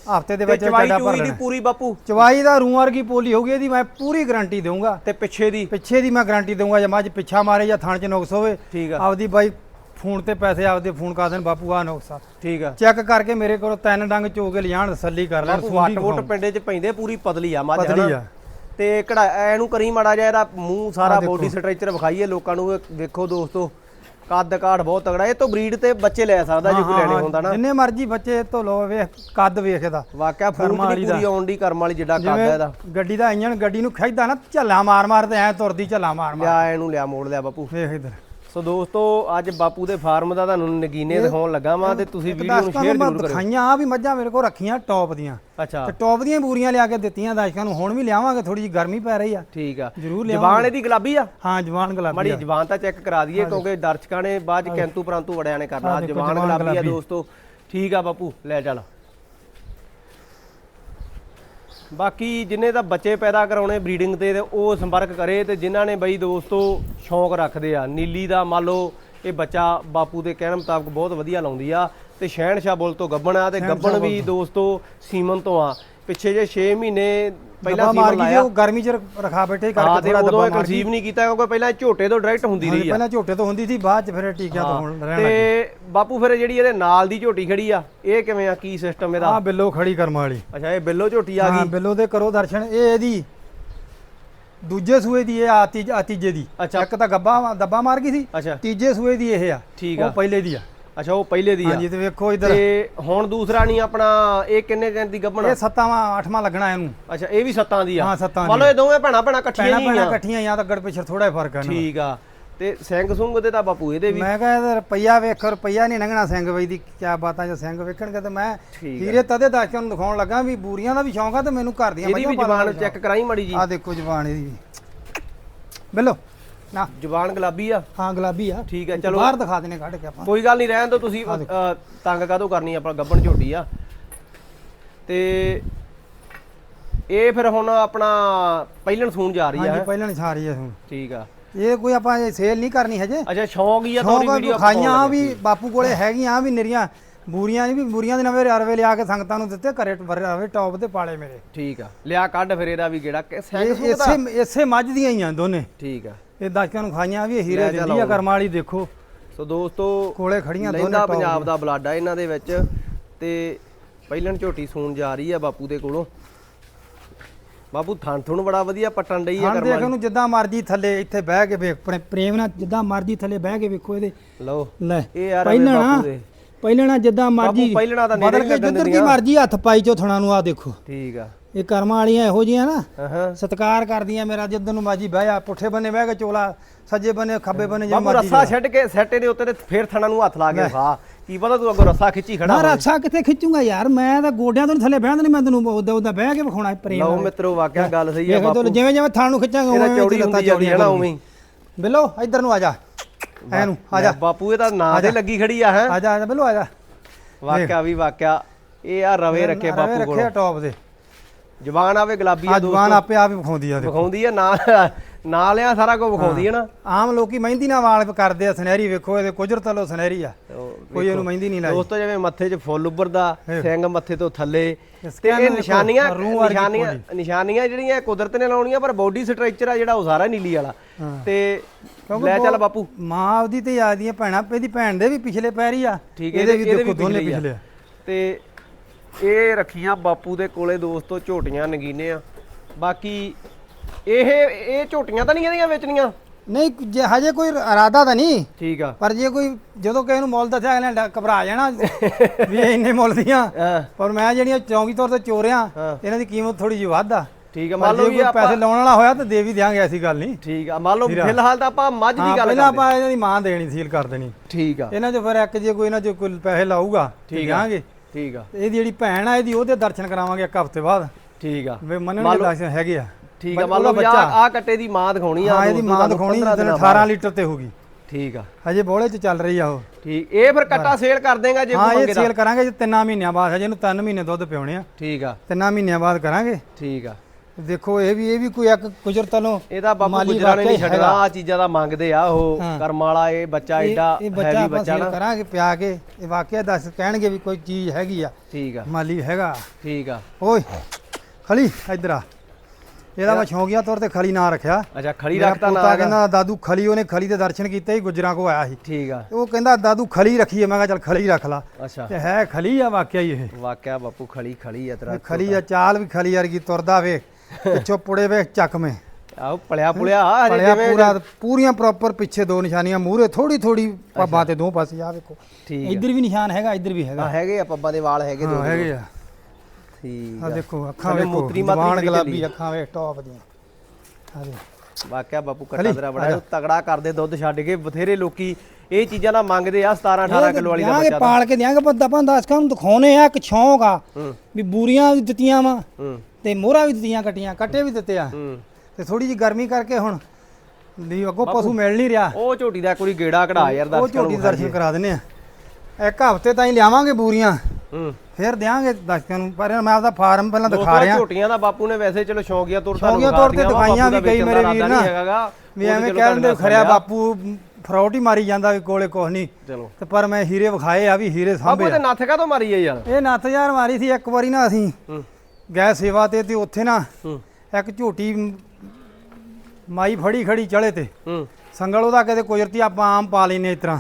ਹਫ਼ਤੇ ਦੇ ਵਿੱਚ ਚਵਾਈ ਚੂਈ ਦੀ ਪੂਰੀ ਬਾਪੂ? ਚਵਾਈ ਦਾ ਰੂਹ ਵਰਗੀ ਪੋਲੀ ਹੋਊਗੀ ਇਹਦੀ ਮੈਂ ਪੂਰੀ ਗਾਰੰਟੀ ਦਊਂਗਾ। ਤੇ ਪਿੱਛੇ ਦੀ? ਪਿੱਛੇ ਦੀ ਮੈਂ ਗਾਰੰਟੀ ਦਊਂਗਾ ਜੇ ਮੱਝ ਪਿੱਛਾ ਮਾਰੇ ਜਾਂ ਥਣ 'ਚ ਨੁਕਸ ਹੋਵੇ ਠੀਕ ਆ। ਆਪਦੀ ਬਾਈ ਫੋਨ ਤੇ ਪੈਸੇ ਆਪਦੇ ਫੋਨ ਕਰ ਦੇਣ ਬਾਪੂ ਆ ਨੁਕਸ ਠੀਕ ਆ। ਚੈੱਕ ਕਰਕੇ ਮੇਰੇ ਕੋਲ ਤਿੰਨ ਡੰਗ ਚੋ ਕੇ ਲਿਆਣ ਤਸੱਲੀ ਕਰ ਲੈਣ ਸੁੰਡੀ ਵੱਟ। ਪਿੰਡੇ 'ਚ ਪੈਂਦੇ ਪੂਰੀ ਪਤਲੀ ਆ ਮੱਝ ਪਤਲੀ? ਆ। ਤੇ ਕਢਾ ਐਨੂੰ ਕਰੀ ਮਾੜਾ ਜਿਹਾ ਇਹਦਾ ਮੂੰਹ ਸਾਰਾ। ਬੋਡੀ ਸਟਰਕਚਰ ਵਿਖਾਈਏ ਲੋਕਾਂ ਨੂੰ ਵੇਖੋ ਦੋਸਤੋ। ਕੱਦ ਕਾਠ ਬਹੁਤ ਤਗੜਾ ਇਹ ਤੋਂ ਬਰੀਡ ਤੇ ਬੱਚੇ ਲੈ ਸਕਦਾ ਜੇ ਕੋਈ ਲੈਣੇ ਹੁੰਦਾ ਨਾ। ਜਿੰਨੇ ਮਰਜ਼ੀ ਬੱਚੇ ਤੋਂ ਲੋ ਵੇਖ ਕੱਦ ਵੇਖ ਇਹਦਾ। ਵਾਕਿਆ ਫੂਟ ਦੀ ਪੂਰੀ ਆਉਣ ਦੀ ਕਰਮ ਵਾਲੀ ਜਿੱਡਾ ਕੱਦ ਹੈ ਇਹਦਾ। ਗੱਡੀ ਦਾ ਇੰਜਣ ਗੱਡੀ ਨੂੰ ਖਿੱਚਦਾ ਨਾ ਝੱਲਾ ਮਾਰ ਮਾਰ ਤੇ ਐ ਤੁਰਦੀ ਝੱਲਾ ਮਾਰ ਮਾਰ ਲਿਆ ਇਹਨੂੰ ਲਿਆ ਮੋੜ ਲਿਆ ਬਾਪੂ। ਵੇਖ ਇਧਰ। ਸੋ ਦੋਸਤੋ ਅੱਜ ਬਾਪੂ ਦੇ ਫਾਰਮ ਦਾ ਤੁਹਾਨੂੰ ਨਗੀਨੇ ਦਿਖਾਉਣ ਲੱਗਾ ਵਾਂ ਤੇ ਤੁਸੀਂ ਵੀਡੀਓ ਨੂੰ ਸ਼ੇਅਰ ਜ਼ਰੂਰ ਕਰਿਓ। ਦਿਖਾਈਆਂ ਆ ਵੀ ਮੱਝਾਂ ਮੇਰੇ ਕੋਲ ਰੱਖੀਆਂ ਟੌਪ ਦੀਆਂ। ਅੱਛਾ। ਤੇ ਟੌਪ ਦੀਆਂ ਬੂਰੀਆਂ ਲਿਆ ਕੇ ਦਿੱਤੀਆਂ ਦਰਸ਼ਕਾਂ ਨੂੰ। ਹੁਣ ਵੀ ਲਿਆਵਾਂਗੇ ਥੋੜੀ ਜੀ ਗਰਮੀ ਪੈ ਰਹੀ ਆ। ਠੀਕ ਆ। ਜ਼ਰੂਰ ਜ਼ਬਾਨ ਇਹਦੀ ਗੁਲਾਬੀ ਆ? ਹਾਂ ਜਵਾਨ ਗੁਲਾਬੀ ਮਾੜੀ। ਜ਼ਬਾਨ ਤਾਂ ਚੈੱਕ ਕਰਾ ਦਈਏ ਕਿਉਂਕਿ ਦਰਸ਼ਕਾਂ ਨੇ ਬਾਅਦ ਕੈਂਤੂ ਪਰੰਤੂ ਵੜਿਆ ਨੇ ਕਰਨਾ। ਜ਼ਬਾਨ ਜ਼ੁਬਾਨ ਗੁਲਾਬੀ ਆ। ਦੋਸਤੋ। ਠੀਕ ਆ ਬਾਪੂ ਲੈ ਚੱਲ। ਬਾਕੀ ਜਿੰਨੇ ਤਾਂ ਬੱਚੇ ਪੈਦਾ ਕਰਾਉਣੇ ਬਰੀਡਿੰਗ ਤੇ ਉਹ ਸੰਪਰਕ ਕਰੇ ਤੇ ਜਿਨ੍ਹਾਂ ਨੇ ਬਈ ਦੋਸਤੋ ਸ਼ੌਂਕ ਰੱਖਦੇ ਆ। ਨੀਲੀ ਦਾ ਮੰਨ ਲਓ ਇਹ ਬੱਚਾ ਬਾਪੂ ਦੇ ਕਹਿਣ ਮੁਤਾਬਕ ਬਹੁਤ ਵਧੀਆ ਲਾਉਂਦੀ ਆ ਤੇ ਸ਼ਹਿਨਸ਼ਾਹ ਬੁੱਲ ਤੋਂ ਗੱਬਣ ਆ ਤੇ ਗੱਬਣ ਵੀ ਦੋਸਤੋ ਸੀਮਨ ਤੋਂ ਆ। ਪਿੱਛੇ ਜੇ 6 ਮਹੀਨੇ ਪਹਿਲਾਂ ਡੱਬਾ ਮਾਰ ਸੀਮਨ ਗਈ ਲਾਇਆ। ਉਹ ਗਰਮੀ ਚ ਰਖਾ ਬੈਠੇ ਹਾਂ ਕਰਕੇ ਤੇ ਥੋੜਾ ਉਦੋਂ ਇਹ ਮਾਰ ਗਈ ਕਨਸੀਵ ਨਹੀਂ ਕੀਤਾ ਕਿਉਂਕਿ ਪਹਿਲਾਂ ਇਹ ਝੋਟੇ ਤੋਂ ਡਾਇਰੈਕਟ ਹੁੰਦੀ ਰਹੀ ਆ। ਪਹਿਲਾਂ ਝੋਟੇ ਤੋਂ ਹੁੰਦੀ ਸੀ ਬਾਅਦ ਚ ਫਿਰ ਟੀਕਿਆਂ ਤੋਂ ਹੁਣ ਰਹਿਣ ਲੱਗੀ। ਤੇ ਬਾਪੂ ਫਿਰ ਜਿਹੜੀ ਇਹਦੇ ਨਾਲ ਦੀ ਝੋਟੀ ਖੜੀ ਆ ਇਹ ਕਿਵੇਂ ਆ ਕੀ ਸਿਸਟਮ ਇਹਦਾ? ਆ ਬਿੱਲੋ ਖੜੀ ਕਰਮ ਵਾਲੀ। ਅੱਛਾ ਇਹ ਬਿੱਲੋ ਝੋਟੀ ਆ ਹਾਂ ਗਈ? ਬਿੱਲੋ ਦੇ ਕਰੋ ਦਰਸ਼ਨ ਇਹ ਇਹਦੀ ਦੂਜੇ ਸੂਏ ਦੀ ਇਹ ਆ ਤੀਜ- ਆ ਤੀਜੇ ਦੀ। ਅੱਛਾ। ਇੱਕ ਤਾਂ ਗੱਬਾ ਦੱਬਾ ਮਾਰ ਗਈ ਸੀ ਅੱਛਾ। ਤੀਜੇ ਸੂਏ ਦੀ ਇਹ ਆ ਠੀਕ ਆ। ਉਹ ਪਹਿਲੇ ਦੀ ਆ। ਅੱਛਾ ਉਹ ਪਹਿਲੇ ਦੀ ਆ। ਹਾਂਜੀ ਤੇ ਵੇਖੋ ਇਧਰ। ਤੇ ਹੁਣ ਦੂਸਰਾ ਨਹੀਂ ਆਪਣਾ ਇਹ ਕਿੰਨੇ ਦਿਨ ਦੀ ਗੱਭਣ ਇਹ ਸੱਤਾਵਾਂ ਅੱਠਵਾਂ ਲੱਗਣਾ ਇਹਨੂੰ। ਅੱਛਾ ਇਹ ਵੀ ਸੱਤਾਂ ਦੀ ਆ। ਹਾਂ, ਸੱਤਾਂ ਮੰਨ ਲਓ ਇਹ ਦੋਵੇਂ ਭੈਣਾਂ ਭੈਣਾਂ ਇਕੱਠੀਆਂ ਹੀ ਆ। ਇਕੱਠੀਆਂ ਜਾਂ ਤਾਂ ਅੱਗੜ ਪਿਛੜ ਥੋੜਾ ਫ਼ਰਕ ਦਾ। ਠੀਕ ਆ। ਤੇ ਸਿੰਘ ਸੁੰਗ ਦੇ ਤਾਂ ਬਾਪੂ ਇਹਦੇ ਵੀ। ਮੈਂ ਕਿਹਾ ਇਹਦਾ ਰੁਪਈਆ ਵੇਖ ਰੁਪਈਆ ਨਹੀਂ ਲੰਘਣਾ ਸਿੰਘ ਬਈ ਦੀ ਕੀ ਬਾਤਾਂ ਜੇ ਸਿੰਘ ਵੇਖਣਗੇ ਤੇ ਮੈਂ ਆ। ਹੀਰੇ ਤਦੇ ਦਰਸ਼ਕਾਂ ਨੂੰ ਦਿਖਾਉਣ ਲੱਗਾ ਵੀ ਬੂਰੀਆਂ ਦਾ ਵੀ ਸ਼ੌਂਕ ਆ ਤੇ ਮੈਨੂੰ ਘਰ ਦੀਆਂ ਇਹਦੀ ਵੀ ਜ਼ਬਾਨ ਚੈੱਕ ਕਰਾਈ ਮੜੀ ਜੀ। ਆ ਦੇਖੋ ਜ਼ਬਾਨ ਇਹਦੀ ਬਿੱਲੋ। ਨਾ। ਜ਼ਬਾਨ ਗੁਲਾਬੀ ਆ? ਹਾਂ ਗੁਲਾਬੀ ਆ। ਠੀਕ ਹੈ ਚਲੋ। ਬਾਹਰ ਦਿਖਾ ਦੇਣੇ ਕੱਢ ਕੇ ਆਪਾਂ। ਕੋਈ ਗੱਲ ਨਹੀਂ ਰਹਿਣ ਦੋ ਤੁਸੀਂ ਤੰਗ ਕਾਦੋਂ ਕਰਨੀ ਆ, ਆਪਣਾ ਗੱਬਣ ਝੋਟੀ ਆ। ਤੇ ਇਹ ਫਿਰ ਹੁਣ ਆਪਣਾ ਪਹਿਲਣ ਸੂਣ ਜਾ ਰਹੀ ਹਾਂਜੀ ਆ ਪਹਿਲਾਂ ਨਹੀਂ ਸਾਰੀ ਹੁਣ। ਠੀਕ ਆ। ਇਹ ਕੋਈ ਆਪਾਂ ਸੇਲ ਨਹੀਂ ਕਰਨੀ ਹਜੇ। ਅੱਛਾ ਸ਼ੌਂਕ ਹੀ ਆ ਤੁਹਾਡੀ ਵੀਡੀਓ ਖਾਈਆਂ ਵੀ ਬਾਪੂ ਕੋਲੇ ਹੈਗੀਆਂ ਵੀ ਨਿਰੀਆਂ ਬੂਰੀਆਂ ਨਹੀਂ ਵੀ ਬੂਰੀਆਂ ਦੇ ਨਵੇਂ ਅਰਵੇ ਲਿਆ ਕੇ ਸੰਗਤਾਂ ਨੂੰ ਦਿੱਤੇ ਘਰੇ ਰਵੇ ਟੌਪ ਤੇ ਪਾਲੇ ਮੇਰੇ। ਠੀਕ ਆ ਲਿਆ ਕੱਢ ਫਿਰ ਇਹਦਾ ਵੀ ਗੇੜਾ ਇਸੇ ਇਸੇ ਮੱਝ ਦੀਆਂ ਹੀ ਆ ਦੋਨੇ। ਠੀਕ ਆ। ਇਹ ਦਰਸ਼ਕਾਂ ਨੂੰ ਖਾਈਆਂ ਵੀ ਹੀਰੇ ਦਿੰਦੀ ਆ। ਕਰਮ ਵਾਲੀ ਦੇਖੋ। ਸੋ ਦੋਸਤੋ ਕੋਲੇ ਖੜੀਆਂ ਦੋਨੇ ਪੰਜਾਬ ਦਾ ਬਲੱਡ ਆ ਇਹਨਾਂ ਦੇ ਵਿੱਚ ਤੇ ਪਹਿਲਣ ਝੋਟੀ ਸੂਣ ਜਾ ਰਹੀ ਆ ਬਾਪੂ ਦੇ ਕੋਲੋਂ। ਬਾਪੂ ਥਣ ਥੁਣ ਬੜਾ ਵਧੀਆ ਪੱਟਣ ਡਈ ਆ ਕਰਮਾਂ ਦੇਖ ਉਹਨੂੰ ਜਿੱਦਾਂ ਮਰਜ਼ੀ ਥੱਲੇ ਇੱਥੇ ਬਹਿ ਕੇ ਵੇਖ ਪ੍ਰੇ- ਪ੍ਰੇਮ ਨਾਲ ਜਿੱਦਾਂ ਮਰਜ਼ੀ ਥੱਲੇ ਬਹਿ ਕੇ ਵੇਖੋ ਇਹਦੇ। ਲਓ ਲੈ ਇਹ ਯਾਰ ਬਾਪੂ ਦੇ। ਪਹਿਲਾਂ ਨਾ ਜਿੱਦਾਂ ਮਰਜ਼ੀ ਪਹਿਲਣਾ ਤਾਂ ਨੇੜੇ ਬਦਲ ਕੇ ਜਿੱਧਰ ਦੀ। ਮਰਜ਼ੀ ਹੱਥ ਪਾਈ ਚੋ ਥਣਾ ਨੂੰ ਆ ਦੇਖੋ। ਠੀਕ ਆ। ਇਹ ਕਰਮਾਂ ਵਾਲੀਆਂ ਇਹੋ ਜਿਹੀਆਂ ਨਾ ਹਾਂ ਹਾਂ ਸਤਿਕਾਰ ਕਰਦੀਆਂ ਮੇਰਾ ਜਿੱਦਨ ਨੂੰ ਮਾਜੀ ਬਹਿ ਜਾ ਪੁੱਠੇ ਬੰਨੇ ਬਹਿ ਕੇ ਚੋਲਾ ਸੱਜੇ ਬੰਨੇ ਖੱਬੇ ਬੰਨੇ ਜਿਵੇਂ ਮਰਜ਼ੀ ਰੱਸਾ ਛੱਡ ਕੇ ਸੈੱਟੇ ਦੇ ਉੱਤੇ ਤੇ ਫੇਰ ਥਣਾ ਨੂੰ ਹੱਥ ਲਾ ਕੇ ਖਾ ਕੀ ਪਤਾ ਤੂੰ ਅੱਗੋਂ ਰੱਸਾ ਖਿੱਚੀ ਖੜਾ ਨਾ ਹੋਵੇਂ। ਰੱਛਾ ਕਿੱਥੇ ਖਿੱਚੂਗਾ ਯਾਰ? ਮੈਂ ਤਾਂ ਗੋਡਿਆਂ ਤੋਂ ਨੀ ਥੱਲੇ ਬਹਿਣ ਨਹੀਂ ਮੈਂ ਤੈਨੂੰ ਉਹਦਾ ਉਹਦਾ ਬਹਿ ਕੇ ਵਿਖਾਉਣਾ ਪ੍ਰੇਮ ਲਓ। ਮਿੱਤਰੋ ਵਾਕਿਆ ਗੱਲ ਸਹੀ ਵੇਖ ਬਾਪੂ। ਜਿਵੇਂ ਜਿਵੇਂ ਥਾਂ ਨੂੰ ਖਿੱਚਾਂਗਾ ਉਵੇਂ ਚੌੜੀ ਲੱਤਾਂ ਹੁੰਦੀ ਜਾਂਦੀ ਹੈ ਨਾ ਉਵੇਂ। ਹੀ। ਬਿੱਲੋ ਇੱਧਰ ਨੂੰ ਆ ਜਾ। ਐਨੂੰ ਆ ਜਾ। ਬਾਪੂ ਇਹ ਤਾਂ ਨਾਂ ਤੇ ਲੱਗੀ ਖੜੀ ਆ ਹੈ। ਆ ਜਾ ਆ ਜਾ ਬਿੱਲੋ ਆ ਜਾ। ਵਾਕਿਆ ਵੀ ਵਾਕਿਆ ਇਹ ਆ ਰਵੇ ਰੱਖੇ ਬਾਪੂ ਕੋਲ। ਰੱਖਿਆ ਟੌਪ ਦੇ ਜਵਾਨ ਆਵੇ ਗੁਲਾਬੀ ਆ ਆ ਜਵਾਨ ਆਪੇ ਆਪ ਹੀ ਵਿਖਾਉਂਦੀ ਆ ਦੇਖੋ। ਵਿਖਾਉਂਦੀ ਆ ਨਾ ਨਾ ਲਿਆ ਸਾਰਾ ਕੁਝ ਵਿਖਾਉਂਦੀ ਆ ਨਾ। ਆਮ ਲੋਕੀ ਮਹਿੰਦੀ ਨਾਲ ਵਾਲ ਕਰਦੇ ਆ ਸੁਨਹਿਰੀ ਵੇਖੋ ਇਹਦੇ ਕੁਜਰਤ ਲੋ ਸੁਨਹਿਰੀ ਆ। ਕੋਈ ਇਹਨੂੰ ਮਹਿੰਦੀ ਨਹੀਂ ਲਾਈ। ਦੋਸਤੋ ਜਿਵੇਂ ਮੱਥੇ 'ਚ ਫੁੱਲ ਉੱਭਰਦਾ। ਸਿੰਘ ਮੱਥੇ ਤੋਂ ਥੱਲੇ। ਤੇ ਇਹ ਨਿਸ਼ਾਨੀਆਂ ਦੇਖੋ, ਰੂਹ ਵਰਗੀ ਨਿਸ਼ਾਨੀਆਂ ਨਿਸ਼ਾਨੀਆਂ ਜਿਹੜੀਆਂ ਇਹ ਕੁਦਰਤ ਨੇ ਲਾਉਣੀਆਂ ਪਰ ਬੋਡੀ ਸਟਰਕਚਰ ਆ ਜਿਹੜਾ ਉਹ ਸਾਰਾ ਨੀਲੀ ਵਾਲਾ। ਹਾਂ। ਤੇ ਲੈ ਚੱਲ ਬਾਪੂ। ਮਾਂ ਉਹਦੀ ਤੇ ਆਦੀਆਂ ਭੈਣਾਂ ਇਹਦੀ ਭੈਣ ਦੇ ਵੀ ਪਿਛਲੇ ਪੈਰ ਹੀ ਆ। ਠੀਕ ਹੈ ਇਹਦੇ ਵੀ ਦੇਖੋ ਦੋਨੇ ਆ। ਪਿਛਲੇ ਆ। ਤੇ ਇਹ ਰੱਖੀਆਂ ਬਾਪੂ ਦੇ ਕੋਲੇ ਦੋਸਤੋ ਝੋਟੀਆਂ ਨਗੀਨੇ ਆ। ਬਾਕੀ ਇਹ ਇਹ ਝੋਟੀਆਂ ਤਾਂ ਨਹੀਂ ਇਹਦੀਆਂ ਵੇਚਣੀਆਂ? ਨਹੀਂ ਜੇ ਹਜੇ ਕੋਈ ਇਰਾਦਾ ਤਾਂ ਨਹੀਂ। ਠੀਕ ਆ। ਪਰ ਜੇ ਕੋਈ ਜਦੋਂ ਕਿਸੇ ਨੂੰ ਮੁੱਲ ਦੱਸਿਆ ਅਗਲੇ ਨੇ ਘਬਰਾ ਜਾਣਾ ਵੀ ਇਹ ਇੰਨੇ ਮੁੱਲ ਦੀਆਂ। ਪਰ ਮੈਂ ਜਿਹੜੀਆਂ ਚੌਂਕੀ ਤੌਰ ਤੇ ਚੋਰਿਆਂ। ਇਹਨਾਂ ਦੀ ਕੀਮਤ ਥੋੜੀ ਜਿਹੀ ਵੱਧ ਆ। ਠੀਕ ਆ ਮੰਨ ਲਓ ਵੀ ਪੈਸੇ ਲਾਉਣ ਵਾਲਾ ਹੋਇਆ ਤਾਂ ਦੇ ਵੀ ਦਿਆਂਗੇ ਐਸੀ ਗੱਲ ਨਹੀਂ। ਠੀਕ ਆ ਮੰਨ ਲਓ। ਫਿਲਹਾਲ ਤਾਂ ਆਪਾਂ ਮੱਝ ਦੀ ਗੱਲ ਪਹਿਲਾਂ ਕਰਦੇ ਆਪਾਂ ਇਹਨਾਂ ਦੀ ਮਾਂ ਦੇਣੀ ਸੀਲ ਕਰ ਦੇਣੀ। ਠੀਕ ਆ। ਇਹਨਾਂ 'ਚ ਫਿਰ ਇੱਕ ਜੇ ਕੋਈ ਇਹਨਾਂ 'ਚ ਕੋਈ ਪੈਸੇ ਲਾਊਗਾ ਠੀਕ ਆ। ਦਿਆਂਗੇ। ਠੀਕ ਆ। ਇਹਦੀ ਜਿਹੜੀ ਭੈਣ ਆ ਇਹਦੀ ਉਹਦੇ ਦਰਸ਼ਨ ਕਰਾਵਾਂਗੇ ਇੱਕ ਹਫ਼ਤੇ ਬਾਅਦ। ਠੀਕ ਆ। ਵੇ ਮੰਨਣ ਮੰਨ ਦੇ ਲੱਛਣ ਹੈਗੇ ਆ। ਠੀਕ ਆ ਮੰਨ ਲਓ ਬੱਚਾ। ਆ ਕੱਟੇ ਦੀ ਮਾਂ ਦਿਖਾਉਣੀ ਆ ਹਾਂ ਇਹਦੀ ਮਾਂ ਦਿਖਾਉਣੀ 15 ਦਿਨ ਦਿਨਾਂ 18 ਬਾਅਦ। ਲੀਟਰ ਤੇ ਹੋਗੀ ਠੀਕ ਆ। ਹਜੇ ਬੋਲੇ 'ਚ ਚੱਲ ਰਹੀ ਆ ਉਹ। ਠੀਕ ਇਹ ਫਿਰ ਕੱਟਾ ਸੇਲ ਕਰ ਦੇਗਾ ਜੇ ਹਾਂ ਇਹ ਸੇਲ ਕਰਾਂਗੇ ਜੇ ਤਿੰਨਾਂ ਮਹੀਨਿਆਂ ਬਾਅਦ ਹਜੇ ਇਹਨੂੰ ਤਿੰਨ ਮਹੀਨੇ ਦੁੱਧ ਪਿਉਣੇ ਆ। ਠੀਕ ਆ। ਤਿੰਨਾਂ ਮਹੀਨਿਆਂ ਬਾਅਦ ਕਰਾਂਗੇ। ਠੀਕ ਆ। ਦੇਖੋ ਇਹ ਵੀ ਇਹ ਵੀ ਕੋਈ ਇੱਕ ਕੁਜਰਤ ਵੱਲੋਂ ਇਹਦਾ ਬਾਬੂ ਮਾਲੀ ਗੁਜਰਾਂ ਨੇ ਨਹੀਂ ਵਾਕਿਆ ਛੱਡਣਾ ਆ ਚੀਜ਼ਾਂ ਦਾ ਮੰਗਦੇ ਆ ਉਹ ਹਾਂ। ਕਰਮ ਵਾਲਾ ਇਹ ਬੱਚਾ ਇਹ ਐਡਾ ਇਹ ਬੱਚਾ ਹੈਵੀ ਆਪਾਂ ਬੱਚਾ ਨਾ। ਕਰਾਂਗੇ ਪਿਆ ਕੇ ਇਹ ਵਾਕਿਆ ਦੱਸ ਕਹਿਣਗੇ ਵੀ ਕੋਈ ਚੀਜ਼ ਹੈਗੀ ਆ। ਠੀਕ ਆ। ਮਾਲੀ ਹੈਗਾ। ਠੀਕ ਆ। ਓਏ ਖਲੀ ਇੱਧਰ ਆ। ਇਹਦਾ ਮੈਂ ਸ਼ੌਂਕੀਆ ਤੌਰ ਤੇ ਖਲੀ ਨਾਂ ਰੱਖਿਆ। ਅੱਛਾ ਖੜੀ ਮੇਰਾ ਰੱਖਤਾ ਪੋਤਾ ਨਾ ਕਹਿੰਦਾ ਦਾਦੂ ਖਲੀ ਉਹਨੇ ਖਲੀ ਦੇ ਦਰਸ਼ਨ ਕੀਤੇ ਹੀ ਗੁਜਰਾਂ ਕੋ ਆਇਆ ਸੀ। ਠੀਕ ਆ। ਉਹ ਕਹਿੰਦਾ ਦਾਦੂ ਖਲੀ ਰੱਖੀਏ ਮੈਂ ਕਿਹਾ ਚੱਲ ਖਲੀ ਰੱਖ ਲਾ। ਅੱਛਾ। ਤੇ ਹੈ ਖਲੀ ਆ ਵਾਕਿਆ ਹੀ ਇਹ। ਵਾਕਿਆ ਬਾਪੂ ਖੜੀ ਖੜੀ ਆ ਤੇਰਾ ਖਲੀ ਆ ਚਾਲ ਵੀ ਖਲੀ ਵਰਗੀ ਤੁਰਦਾ ਵੇਖ। ਪਿੱਛੋਂ ਪੁੜੇ ਵੇਖ ਚੱਕਵੇਂ ਆਹ ਪਲਿਆ ਪੁਲਿਆ ਹਜੇ ਪੜਿਆ ਜਿਵੇਂ ਪੂਰਾ ਪੂਰੀਆਂ ਪ੍ਰੋਪਰ ਪਿੱਛੇ ਦੋ ਨਿਸ਼ਾਨੀਆਂ ਮੂਹਰੇ ਥੋੜੀ ਥੋੜੀ ਪੱਬਾਂ ਤੇ ਦੋ ਪਾਸੇ ਆ ਵੇਖੋ। ਠੀਕ ਇੱਧਰ ਵੀ ਨਿਸ਼ਾਨ ਹੈਗਾ ਇੱਧਰ ਵੀ ਆ ਹੈਗਾ ਹੈਗੇ ਆ ਪੱਬਾਂ ਦੇ ਵਾਲ ਹੈਗੇ ਦੋ ਹਾਂ ਹੈਗੇ ਆ। ਠੀਕ ਆ ਆ। ਦੇਖੋ ਅੱਖਾਂ ਥੱਲੇ ਵੇਖੋ ਮੂਤਰੀ ਮਾਤਰੀ ਜ਼ਬਾਨ ਬੜੀ ਗੁਲਾਬੀ। ਅੱਖਾਂ ਵੇਖ ਟੌਪ ਦੀਆਂ। ਆ ਦੇ ਵਾਕਿਆ ਬਾਪੂ ਕੱਟਾ ਤੇਰਾ ਆ ਬੜਾ। ਤਗੜਾ ਕਰਦੇ ਦੁੱਧ ਛੱਡ ਕੇ ਬਥੇਰੇ ਲੋਕੀ ਇਹ ਚੀਜ਼ਾਂ ਨਾ ਮੰਗਦੇ ਆ 17 18 ਕਿਲੋ ਵਾਲੀ ਦਾ ਦਿਆਂਗੇ ਬੱਚਾ ਪਾਲ ਕੇ ਦਿਆਂਗੇ ਪਰ ਆਪਾਂ ਦੱਸ ਨੂੰ ਦਿਖਾਉਨੇ ਆ ਇੱਕ ਸ਼ੌਂਕ ਆ ਵੀ ਬੂਰੀਆਂ ਵੀ ਦਿੱਤੀਆਂ ਵਾ। ਹੂੰ। ਤੇ ਮੋਹਰਾਂ ਵੀ ਦਿੱਤੀਆਂ ਕੱਟੀਆਂ ਕੱਟੇ ਵੀ ਦਿੱਤੇ ਆ। ਤੇ ਥੋੜੀ ਜੀ ਗਰਮੀ ਕਰਕੇ ਹੁਣ ਵੀ ਅੱਗੋਂ ਪਸ਼ੂ ਮਿਲ ਨਹੀਂ ਰਿਹਾ। ਉਹ ਝੋਟੀ ਦਾ ਵਾਰੀ ਗੇੜਾ ਕਢਾ ਯਾਰ ਉਹ ਦੱਸ ਝੋਟੀ ਦੇ ਦਰਸ਼ਨ ਕਰਾ ਦਿੰਨੇ ਆ। ਇੱਕ ਹਫ਼ਤੇ ਤਾਈਂ ਲਿਆਵਾਂਗੇ ਬੂਰੀਆਂ। ਫਿਰ ਦਿਆਂਗੇ ਦਰਸ਼ਕਾਂ ਨੂੰ। ਪਰ ਮੈਂ ਆਪਦਾ ਫਾਰਮ ਪਹਿਲਾਂ ਦਿਖਾ ਰਿਹਾ। ਝੋਟੀਆਂ ਦਾ ਬਾਪੂ ਨੇ ਵੈਸੇ ਚਲੋ ਸ਼ੌਂਕੀਆ ਤੌਰ ਸ਼ੌਕੀਆ ਤੌਰ ਤੇ ਦਿਖਾਈਆਂ ਵੀ ਕਈ ਮੇਰੇ ਵੀਰ ਨਾ। ਵੀ ਐਵੇਂ ਕਹਿ ਦਿੰਦੇ ਖਰਿਆ ਬਾਪੂ ਫਰੌਟ ਹੀ ਮਾਰੀ ਜਾਂਦਾ ਵੀ ਕੋਲੇ ਕੁਛ ਨਹੀਂ। ਚਲੋ। ਤੇ ਪਰ ਮੈਂ ਹੀਰੇ ਵਿਖਾਏ ਆ ਵੀ ਹੀਰੇ ਬਾਪੂ ਸਾਂਭੇ ਤੇ ਆ। ਨੱਥ ਕਾ ਤੋਂ ਮਾਰੀ ਹੈ ਯਾਰ? ਇਹ ਨੱਥ ਯਾਰ ਮਾਰੀ ਸੀ ਇੱਕ ਵਾਰੀ ਨਾ ਅਸੀਂ। ਗਏ ਸੇਵਾ ਤੇ ਤੇ ਉੱਥੇ ਨਾ ਇੱਕ ਝੋਟੀ ਮਾਈ ਫੜੀ ਖੜੀ ਚੜੇ ਤੇ। ਸੰਗਲ ਉਹਦਾ ਕਿਤੇ ਕੁਦਰਤੀ ਆਪਾਂ ਆਮ ਪਾ ਲੈਨੇ ਇਸ ਤਰ੍ਹਾਂ।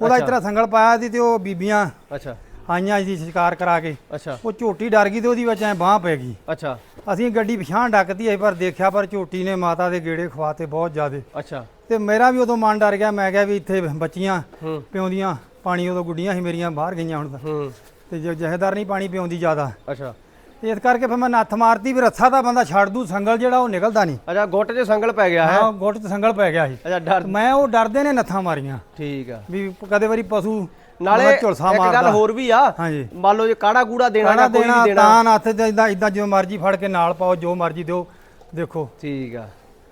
ਉਹਦਾ ਇਸ। ਤਰ੍ਹਾਂ ਸੰਗਲ ਪਾਇਆ ਸੀ ਤੇ ਉਹ ਬੀਬੀਆਂ ਅੱਛਾ। ਆਈਆਂ ਸੀ ਸ਼ਿਕਾਰ ਕਰਾ ਕੇ। ਅੱਛਾ। ਉਹ ਝੋਟੀ ਡਰ ਗਈ ਤੇ ਉਹਦੀ ਵਿੱਚ ਐ ਬਾਹ ਪੈ ਗਈ। ਅੱਛਾ। ਅਸੀਂ ਗੱਡੀ ਪਛਾਣ ਡੱਕਤੀ ਸੀ ਪਰ ਦੇਖਿਆ ਪਰ ਝੋਟੀ ਨੇ ਮਾਤਾ ਦੇ ਗੇੜੇ ਖਵਾਤੇ ਬਹੁਤ ਜ਼ਿਆਦੇ। ਅੱਛਾ। ਤੇ ਮੇਰਾ ਵੀ ਉਦੋਂ ਮਨ ਡਰ ਗਿਆ ਮੈਂ ਕਿਹਾ ਵੀ ਇੱਥੇ ਬੱਚੀਆਂ ਪਿਉਂਦੀਆਂ ਪਾਣੀ ਉਦੋਂ ਗੁੱਡੀਆਂ ਸੀ ਮੇਰੀਆਂ ਬਾਹਰ ਗਈਆਂ ਹੁਣ ਤਾਂ। ਤੇ ਜੇ ਜਹੇਦਾਰ ਨਹੀਂ ਪਾਣੀ ਪਿਉਂਦੀ ਜ਼ਿਆਦਾ। ਅੱਛਾ। ਇਸ ਕਰਕੇ ਫਿਰ ਮੈਂ ਨੱਥ ਮਾਰਤੀ ਵੀ ਰੱਸਾ ਦਾ ਬੰਦਾ ਛੱਡ ਦੂ ਸੰਗਲ ਜਿਹੜਾ ਉਹ ਨਿਕਲਦਾ ਨਹੀਂ। ਅੱਛਾ ਗੁੱਟ 'ਚ ਸੰਗਲ ਪੈ ਗਿਆ ਹੈ? ਹਾਂ ਗੁੱਟ ਤੇ ਸੰਗਲ ਪੈ ਗਿਆ ਸੀ। ਅੱਛਾ ਡਰ ਮੈਂ ਉਹ ਡਰਦੇ ਨੇ ਨੱਥਾਂ ਮਾਰੀਆਂ। ਠੀਕ ਆ। ਵੀ ਕਦੇ ਵਾਰੀ ਪਸ਼ੂ ਨਾਲੇ ਇੱਕ ਗੱਲ ਹੋਰ ਵੀ ਆ ਹਾਂਜੀ। ਮੰਨ ਲਓ ਜੇ ਕਾੜਾ ਕੂੜਾ ਦੇਣਾ ਜਾਂ ਕੋਈ ਵੀ ਦੇਣਾ। ਤਾਂ ਨੱਥ ਤੇ ਇਦਾਂ ਇਦਾਂ ਜਿਵੇਂ ਮਰਜ਼ੀ ਫੜ ਕੇ ਨਾਲ ਪਾਓ ਜੋ ਮਰਜ਼ੀ ਦਿਓ ਦੇਖੋ। ਠੀਕ ਆ।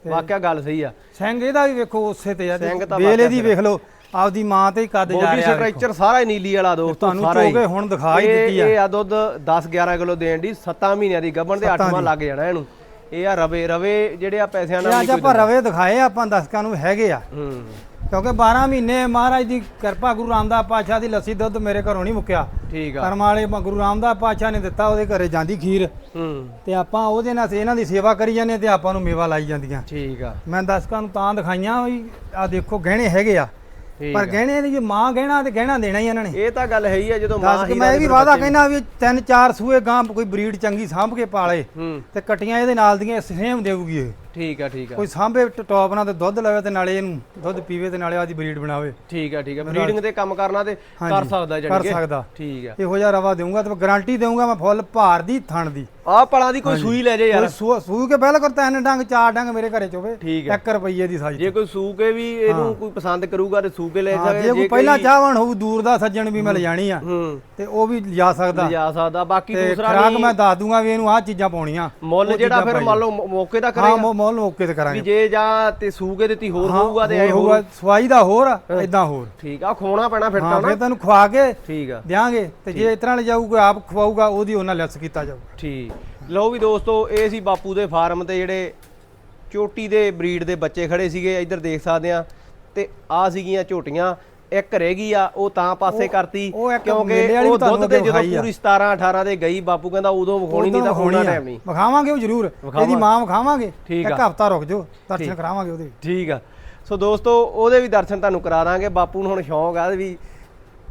ਵਾਕਿਆ ਗੱਲ ਸਹੀ ਆ। ਸਿੰਘ ਇਹਦਾ ਵੀ ਵੇਖੋ ਉਸੇ ਤੇ ਆ। ਵਾਕਿਆ ਇਹਦੀ ਵੇਖ ਲਓ। ਆਪਦੀ ਮਾਂ ਤੇ ਹੀ ਕੱਦ ਜਾ ਬੋਡੀ ਰਿਹਾ ਸਟਰਕਚਰ ਸਾਰਾ ਹੀ ਨੀਲੀ ਵਾਲਾ ਦੋਸਤੋ ਤੁਹਾਨੂੰ ਚੋਗੇ ਹੁਣ ਦਿਖਾ ਹੀ ਇਹ- ਦਿੱਤੀ ਆ। ਇਹ ਆ ਦੁੱਧ 10 11 ਕਿਲੋ ਦੇਣ ਦੀ 7 ਮਹੀਨਿਆਂ ਦੀ ਗੱਭਣ ਤੇ 8ਵਾਂ ਲੱਗ ਜਾਣਾ ਇਹਨੂੰ। ਇਹ ਆ ਰਵੇ ਰਵੇ ਜਿਹੜੇ ਆ ਪੈਸਿਆਂ ਨਾਲ ਅੱਜ ਆਪਾਂ ਰਵੇ ਦਿਖਾਏ ਆਪਾਂ ਦਰਸ਼ਕਾਂ ਨੂੰ ਹੈਗੇ ਆ। ਹੂੰ। ਕਿਉਂਕਿ 12 ਮਹੀਨੇ ਮਹਾਰਾਜ ਦੀ ਕਿਰਪਾ ਗੁਰੂ ਰਾਮਦਾਸ ਪਾਤਸ਼ਾਹ ਦੀ ਲੱਸੀ ਦੁੱਧ ਮੇਰੇ ਘਰੋਂ ਨਹੀਂ ਮੁੱਕਿਆ। ਠੀਕ ਆ। ਕਰਮ ਵਾਲੇ ਗੁਰੂ ਰਾਮਦਾਸ ਪਾਤਸ਼ਾਹ ਨੇ ਦਿੱਤਾ ਉਹਦੇ ਘਰੇ ਜਾਂਦੀ ਖੀਰ। ਹੂੰ। ਤੇ ਆਪਾਂ ਉਹਦੇ ਨਾਲ ਇਹਨਾਂ ਦੀ ਸੇਵਾ ਕਰੀ ਜਾਂਦੇ ਤੇ ਆਪਾਂ ਨੂੰ ਮੇਵਾ ਲਾਈ ਜਾਂਦੀਆਂ। ਠੀਕ ਆ। ਮੈਂ ਦਰਸ਼ਕਾਂ ਨੂੰ ਤਾਂ ਦਿਖਾਈਆਂ ਵੀ ਆ ਦੇਖੋ ਗਹਿਣੇ ਹੈਗੇ ਆ। ਪਰ। ਗਹਿਣੇ ਦੀ ਜੇ ਮਾਂ ਗਹਿਣਾ ਤੇ ਗਹਿਣਾ ਦੇਣਾ ਹੀ ਇਹਨਾਂ ਨੇ। ਇਹ ਤਾਂ ਗੱਲ ਹੈ ਹੀ ਆ ਜਦੋਂ ਮਾਂ ਹੀ ਮੈਂ ਵੀ ਵਾਦਾ ਕਹਿਣਾ ਵੀ ਤਿੰਨ ਚਾਰ ਸੂਏ ਗਾਂ ਕੋਈ ਬਰੀਡ ਚੰਗੀ ਸਾਂਭ ਕੇ ਪਾਲੇ ਤੇ ਕਟੀਆਂ ਇਹਦੇ ਨਾਲ ਦੀਆਂ ਸੇਮ ਦੇਊਗੀ ਇਹ। ਠੀਕ ਆ ਠੀਕ ਆ। ਕੋਈ ਸਾਂਭੇ ਟੌਪ ਨਾਲ ਤੇ ਦੁੱਧ ਲਵੇ ਤੇ ਨਾਲੇ ਇਹਨੂੰ ਦੁੱਧ ਪੀਵੇ ਤੇ ਨਾਲੇ ਆਦੀ ਬਰੀਡ ਬਣਾਵੇ। ਠੀਕ ਆ ਠੀਕ ਆ। ਬਰੀਡਿੰਗ ਤੇ ਕੰਮ ਕਰਨਾ ਤੇ ਕਰ ਸਕਦਾ ਜਾਨੀ ਕਰ ਸਕਦਾ। ਠੀਕ ਆ। ਇਹੋ ਜਿਹਾ ਰਵਾ ਦੇਊਂਗਾ ਤੇ ਗਾਰੰਟੀ ਦੇਊਂਗਾ ਮੈਂ ਫੁੱਲ ਭਾਰ ਦੀ ਥਣ ਦੀ। ਆਹ ਪਲਾਂ ਦੀ ਕੋਈ ਸੂਈ ਲੈ ਜੇ ਯਾਰ। ਕੋਈ ਸੂ ਕੇ ਪਹਿਲਾਂ ਕਰ ਤਿੰਨ ਡੰਗ ਚਾਰ ਡੰਗ ਮੇਰੇ ਘਰੇ ਚ ਹੋਵੇ। ਠੀਕ ਹੈ 1 ਰੁਪਈਏ ਦੀ ਸਾਈ ਜੇ ਕੋਈ ਸੂ ਕੇ ਵੀ ਇਹਨੂੰ ਕੋਈ ਪਸੰਦ ਕਰੂਗਾ ਤੇ ਸੂ ਕੇ ਲੈ ਸਕਦਾ ਜੇ ਕੋਈ ਪਹਿਲਾਂ ਚਾਹਵਣ ਹੋਊ ਦੂਰ ਦਾ ਸੱਜਣ ਵੀ ਮੈਂ ਲਿਜਾਣੀ ਆ। ਹੂੰ। ਤੇ ਉਹ ਵੀ ਲਿਜਾ ਸਕਦਾ। ਲਿਜਾ ਸਕਦਾ। ਬਾਕੀ ਦੂਸਰਾ ਖਰਾਕ ਮੈਂ ਦੱਸ ਦੂੰਗਾ ਵੀ ਇਹਨੂੰ ਆਹ ਚੀਜ਼ਾਂ ਪਾਉਣੀਆਂ। ਮੁੱਲ ਜਿਹੜਾ ਫਿਰ ਮੰਨ ਲਓ ਮੌਕੇ ਦਾ ਕਰੇਗਾ ਮੁੱਲ ਓਕੇ ਤੇ ਵੀ ਕਰਾਂਗੇ ਜੇ ਜਾਂ ਤੇ ਸੂ ਕੇ ਦਿੱਤੀ ਹੋਰ ਹਾਂ, ਹੋਊਗਾ ਤੇ ਹੋਰ ਐ ਹੋਊਗਾ ਸਵਾਈ ਦਾ ਹੋਰ ਇਦਾਂ ਹੋਰ। ਠੀਕ ਆ ਖੋਣਾ ਪੈਣਾ ਫਿਰ ਹਾਂ ਤਾਂ ਫਿਰ ਨਾ ਤੈਨੂੰ ਖਵਾ ਕੇ ਠੀਕ ਆ। ਦਿਆਂਗੇ ਤੇ ਜੇ ਇਸ ਤਰ੍ਹਾਂ ਲਿਜਾਊ ਕੋਈ ਆਪ ਖਵਾਊਗਾ ਉਹਦੀ ਉਹਨਾਂ ਲੈਸ ਕੀਤਾ ਜਾਊ ਠੀਕ। ਲਓ ਵੀ ਦੋਸਤੋ ਇਹ ਸੀ ਬਾਪੂ ਦੇ ਫਾਰਮ ਤੇ ਜਿਹੜੇ ਚੋਟੀ ਦੇ ਬਰੀਡ ਦੇ ਬੱਚੇ ਖੜੇ ਸੀਗੇ ਇੱਧਰ ਦੇਖ ਸਕਦੇ ਆ। ਤੇ ਆ ਸੀਗੀਆਂ ਝੋਟੀਆਂ। ਇੱਕ ਰਹਿ ਗਈ ਆ ਉਹ ਤਾਂ ਪਾਸੇ ਕਰਤੀ ਕਿਉਂਕਿ ਉਹ ਦੁੱਧ ਅੱਗੇ ਜਦੋਂ। ਪੂਰੀ 17 18 ਦੇ ਗਈ ਬਾਪੂ ਕਹਿੰਦਾ ਉਦੋਂ ਵਿਖਾਉਣੀ ਨਹੀਂ ਤਾਂ ਹੋਣਾ। ਟਾਈਮ ਨਹੀਂ ਵਿਖਾਵਾਂਗੇ ਉਹ ਜ਼ਰੂਰ। ਇਹਦੀ ਮਾਂ ਵਿਖਾਵਾਂਗੇ ਇੱਕ। ਹਫਤਾ ਰੁਕ ਜਾਓ ਦਰਸ਼ਨ। ਕਰਾਵਾਂਗੇ ਉਹਦੇ ਠੀਕ ਆ ਸੋ ਦੋਸਤੋ ਉਹਦੇ ਵੀ ਦਰਸ਼ਨ ਤੁਹਾਨੂੰ ਕਰਾ ਦਾਂਗੇ ਬਾਪੂ ਨੂੰ ਹੁਣ ਸ਼ੌਂਕ ਆ ਵੀ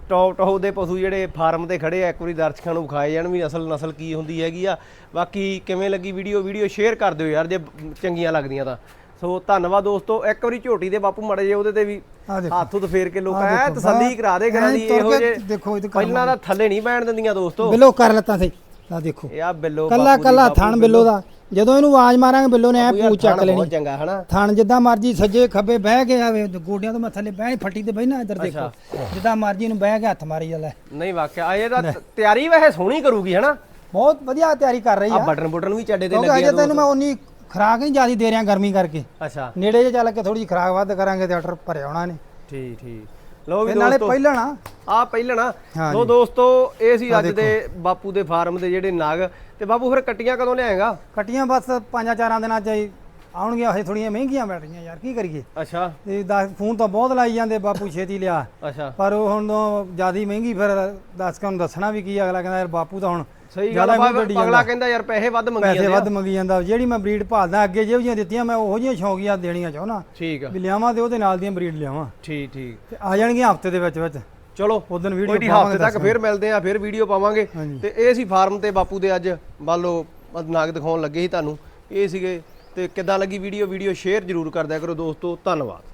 ਟੌਪ ਟੌਪ ਦੇ ਪਸ਼ੂ ਜਿਹੜੇ ਫਾਰਮ ਤੇ ਖੜੇ ਆ ਇੱਕ ਵਾਰੀ ਦਰਸ਼ਕਾਂ ਨੂੰ ਵਿਖਾਏ ਜਾਣ ਵੀ ਅਸਲ ਨਸਲ ਕੀ ਹੁੰਦੀ ਹੈਗੀ ਆ ਬਾਕੀ ਕਿਵੇਂ ਲੱਗੀ ਵੀਡੀਓ ਵੀਡੀਓ ਸ਼ੇਅਰ ਕਰ ਦਿਓ ਯਾਰ ਜੇ ਚੰਗੀਆਂ ਲੱਗਦੀਆਂ ਤਾਂ ਸੋ ਧੰਨਵਾਦ ਦੋਸਤੋ ਇੱਕ ਵਾਰੀ ਝੋਟੀ ਦੇ ਬਾਪੂ ਮੜੇ ਜੇ ਉਹਦੇ ਤੇ ਵੀ ਆ ਹੱਥ ਹੁੱਥ ਫੇਰ ਕੇ ਲੋਕ ਐ ਤਸੱਲੀ ਕਰਾ ਦੇ ਕਰਾਂ ਐਂ ਦੀ ਇਹੋ ਜੇ ਦੇਖੋ ਪਹਿਲਾਂ ਤਾਂ ਥੱਲੇ ਨਹੀਂ ਬੈਣ ਦਿੰਦੀਆਂ ਦੋਸਤੋ। ਬਿੱਲੋ ਕਰ ਲੱਤਾਂ ਸੇ ਆ ਦੇਖੋ। ਇਹ ਆ ਬਿੱਲੋ ਕੱਲਾ ਕੱਲਾ ਥਣ ਬਿੱਲੋ। ਦਾ। ਜਦੋਂ ਇਹਨੂੰ ਆਵਾਜ਼ ਮਾਰਾਂਗੇ ਬਿੱਲੋ ਨੇ ਐ ਪੂਛ ਚੱਕ ਲੈਣੀ। ਬਹੁਤ ਚੰਗਾ ਹਨਾ? ਥਣ ਜਿੱਦਾਂ ਮਰਜ਼ੀ ਸੱਜੇ ਖੱਬੇ ਬਹਿ ਕੇ ਆਵੇ ਗੋਡਿਆਂ ਤੋਂ ਮੈਂ ਥੱਲੇ ਬਹਿ ਫੱਟੀ ਤੇ ਬਹਿਣਾ ਇੱਧਰ ਦੇਖੋ। ਜਿੱਦਾਂ ਮਰਜ਼ੀ ਨੂੰ ਬਹਿ ਕੇ ਹੱਥ ਮਾਰੀ ਜਾਂਦਾ ਨਹੀਂ ਵਾਕਿਆ ਇਹ ਤਾਂ ਤਿਆਰੀ ਵੈਸੇ ਸੋਹਣੀ ਕਰੂਗੀ ਹਨਾ? ਬਹੁਤ ਵਧੀਆ ਤਿਆਰੀ ਕਰ ਰਹੀ ਆ। ਆ ਬਟਨ ਬਟਨ ਵੀ ਚੱਡੇ ਤੇ ਕਿਉਂਕਿ ਲੱਗੇ ਅਜੇ ਤੈਨੂੰ ਮੈਂ ਉਨੀ ਖਰਾਕ ਨਹੀਂ ਜਿਆਦੀ ਦੇ ਰਿਹਾ ਗਰਮੀ ਕਰਕੇ। ਅੱਛਾ। ਨੇੜੇ ਜੇ ਚੱਲ ਕੇ ਥੋੜੀ ਜਿਹੀ ਖਰਾਕ ਵੱਧ ਕਰਾਂਗੇ ਤੇ ਆਰਡਰ ਭਰਿਆ ਹੋਣਾ ਨੇ। ਠੀਕ ਠੀਕ। ਲਓ ਵੀ ਤੇ ਨਾਲੇ ਦੋਸਤੋ ਪਹਿਲਾਂ ਨਾ। ਆ ਪਹਿਲਣਾ ਹਾਂਜੀ। ਲੋ ਦੋਸਤੋ ਇਹ ਸੀ ਅੱਜ ਦੇ ਬਾਪੂ ਦੇ ਫਾਰਮ ਦੇ ਜਿਹੜੇ ਨਗ। ਤੇ ਬਾਪੂ ਫਿਰ ਕੱਟੀਆਂ ਕਦੋਂ ਲਿਆਏਗਾ? ਕਟੀਆਂ ਬਸ ਪੰਜਾਂ ਚਾਰਾਂ ਦਿਨਾਂ ਚ ਹੀ ਆਉਣਗੀਆਂ। ਹਜੇ ਥੋੜੀਆਂ ਮਹਿੰਗੀਆਂ ਮਿਲ ਰਹੀਆਂ ਯਾਰ ਕੀ ਕਰੀਏ? ਅੱਛਾ। ਤੇ ਦਸ ਫੋਨ ਤਾਂ ਬਹੁਤ ਲਾਈ ਜਾਂਦੇ ਬਾਪੂ ਛੇਤੀ ਲਿਆ। ਅੱਛਾ। ਪਰ ਉਹ ਹੁਣ ਜਿਆਦੀ ਮਹਿੰਗੀ ਫਿਰ ਦੱਸ ਕੇ ਉਹਨੂੰ ਦੱਸਣਾ ਵੀ ਕੀ ਅਗਲਾ ਕਹਿੰਦਾ ਯਾਰ ਬਾਪੂ ਤਾਂ ਹੁਣ ਸਹੀ ਗੱਲ ਆ ਅਗਲਾ। ਕਹਿੰਦਾ ਯਾਰ ਪੈਸੇ ਵੱਧ ਮੰਗੀ ਪੈਸੇ ਜਾਂਦੇ ਵੱਧ ਆ। ਮੰਗੀ ਜਾਂਦਾ। ਜਿਹੜੀ ਮੈਂ ਬਰੀਡ ਭਾਲਦਾ ਅੱਗੇ ਜਿਹੋ ਜਿਹੀਆਂ ਦਿੱਤੀਆਂ ਮੈਂ ਉਹੋ ਜਿਹੀਆਂ ਸ਼ੌਂਕੀਆਂ ਦੇਣੀਆਂ ਚਾਹੁੰਦਾ ਠੀਕ ਆ। ਵੀ ਲਿਆਵਾਂ ਤੇ ਉਹਦੇ ਨਾਲ ਦੀਆਂ ਬਰੀਡ ਲਿਆਵਾਂ। ਠੀਕ ਠੀਕ। ਤੇ ਆ ਜਾਣਗੀਆਂ ਹਫ਼ਤੇ ਦੇ ਵਿੱਚ ਵਿੱਚ। ਚਲੋ ਉਦੋਂ ਵੀਡੀਓ ਨਹੀਂ ਹਫ਼ਤੇ ਤੱਕ ਫਿਰ ਮਿਲਦੇ ਆ ਫਿਰ ਵੀਡੀਓ ਪਾਵਾਂਗੇ। ਤੇ ਇਹ ਸੀ ਫਾਰਮ ਤੇ ਬਾਪੂ ਦੇ ਅੱਜ ਮੰਨ ਲਓ ਨਗ ਦਿਖਾਉਣ ਲੱਗੇ ਸੀ ਤੁਹਾਨੂੰ। ਇਹ ਸੀਗੇ ਤੇ ਕਿੱਦਾਂ ਲੱਗੀ ਵੀਡੀਓ ਵੀਡੀਓ ਸ਼ੇਅਰ ਜ਼ਰੂਰ ਕਰ ਦਿਆ ਕਰੋ ਦੋਸਤੋ ਧੰਨਵਾਦ।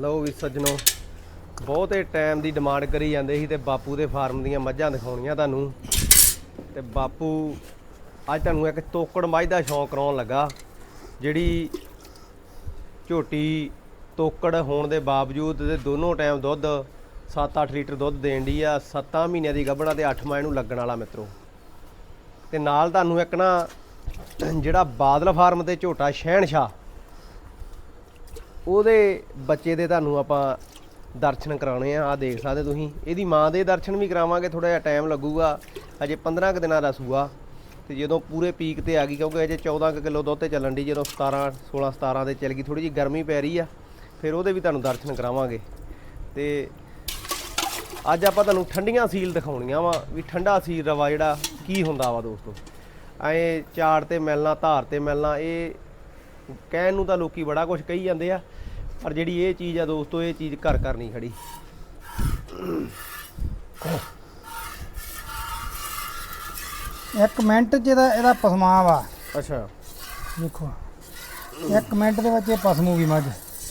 ਲਓ ਵੀ ਸੱਜਣੋ। ਬਹੁਤੇ ਟਾਈਮ ਦੀ ਡਿਮਾਂਡ ਕਰੀ ਜਾਂਦੇ ਸੀ ਤੇ ਬਾਪੂ ਦੇ ਫਾਰਮ ਦੀਆਂ ਮੱਝਾਂ ਦਿਖਾਉਣੀਆਂ ਤੁਹਾਨੂੰ। ਤੇ ਬਾਪੂ, ਅੱਜ ਤੁਹਾਨੂੰ ਇੱਕ ਤੋਕੜ ਮੱਝ ਦਾ ਸ਼ੌਂਕ ਕਰਾਉਣ ਲੱਗਾ, ਜਿਹੜੀ ਝੋਟੀ ਤੋਕੜ ਹੋਣ ਦੇ ਬਾਵਜੂਦ ਤੇ ਦੋਨੋਂ ਟਾਈਮ ਦੁੱਧ 7-8 ਲੀਟਰ ਦੁੱਧ ਦੇਣ ਦੀ ਆ 7 ਮਹੀਨਿਆਂ ਦੀ ਗੱਭਣਾ ਤੇ 8 ਮਾਹ ਨੂੰ ਲੱਗਣ ਵਾਲਾ ਮਿੱਤਰੋ। ਤੇ ਨਾਲ ਤੁਹਾਨੂੰ ਇੱਕ ਨਾ, ਜਿਹੜਾ ਬਾਦਲ ਫਾਰਮ ਤੇ ਝੋਟਾ ਸ਼ਹਿਨਸ਼ਾਹ, ਉਹਦੇ ਬੱਚੇ ਦੇ ਤੁਹਾਨੂੰ ਆਪਾਂ ਦਰਸ਼ਨ ਕਰਾਉਣੇ ਆ ਆ ਦੇਖ ਸਕਦੇ ਤੁਸੀਂ। ਇਹਦੀ ਮਾਂ ਦੇ ਦਰਸ਼ਨ ਵੀ ਕਰਾਵਾਂਗੇ ਥੋੜਾ ਜਿਹਾ ਟਾਈਮ ਲੱਗੂਗਾ। ਅਜੇ 15 ਕੁ ਦਿਨਾਂ ਦਾ ਸੂਆ। ਤੇ ਜਦੋਂ ਪੂਰੇ ਪੀਕ ਤੇ ਆ ਗਈ, ਕਿਉਂਕਿ ਅਜੇ 14 ਕੁ ਕਿਲੋ ਦੁੱਧ ਤੇ ਚੱਲਣ ਦੀ ਜਦੋਂ 17 16 17 ਤੇ ਚੱਲ ਗਈ। ਥੋੜੀ ਜਿਹੀ ਗਰਮੀ ਪੈ ਰਹੀ ਆ। ਫਿਰ ਉਹਦੇ ਵੀ ਤੁਹਾਨੂੰ ਦਰਸ਼ਨ ਕਰਾਵਾਂਗੇ। ਤੇ ਅੱਜ ਆਪਾਂ ਤੁਹਾਨੂੰ ਠੰਡੀਆਂ ਸੀਲ ਦਿਖਾਉਣੀਆਂ ਵਾ, ਵੀ ਠੰਡਾ ਸੀਲ ਰਵਾ ਜਿਹੜਾ, ਕੀ ਹੁੰਦਾ ਵਾ ਦੋਸਤੋ। ਐ ਚਾੜ ਤੇ ਮਿਲਣਾ, ਧਾਰ ਤੇ ਮਿਲਣਾ, ਇਹ ਕਹਿਣ ਨੂੰ ਤਾਂ ਲੋਕੀ ਬੜਾ ਕੁਝ ਕਹੀ ਜਾਂਦੇ ਆ। ਪਰ ਜਿਹੜੀ ਇਹ ਚੀਜ਼ ਆ ਦੋਸਤੋ ਇਹ ਚੀਜ਼ ਘਰ ਘਰ ਨਹੀਂ ਖੜੀ। ਇੱਕ ਮਿੰਟ 'ਚ ਇਹਦਾ ਇਹਦਾ ਪਸਮਾ ਵਾ ਅੱਛਾ। ਦੇਖੋ। ਇੱਕ ਮਿੰਟ ਦੇ ਵਿੱਚ ਇਹ ਪਸਮੂਗੀ ਮੱਝ।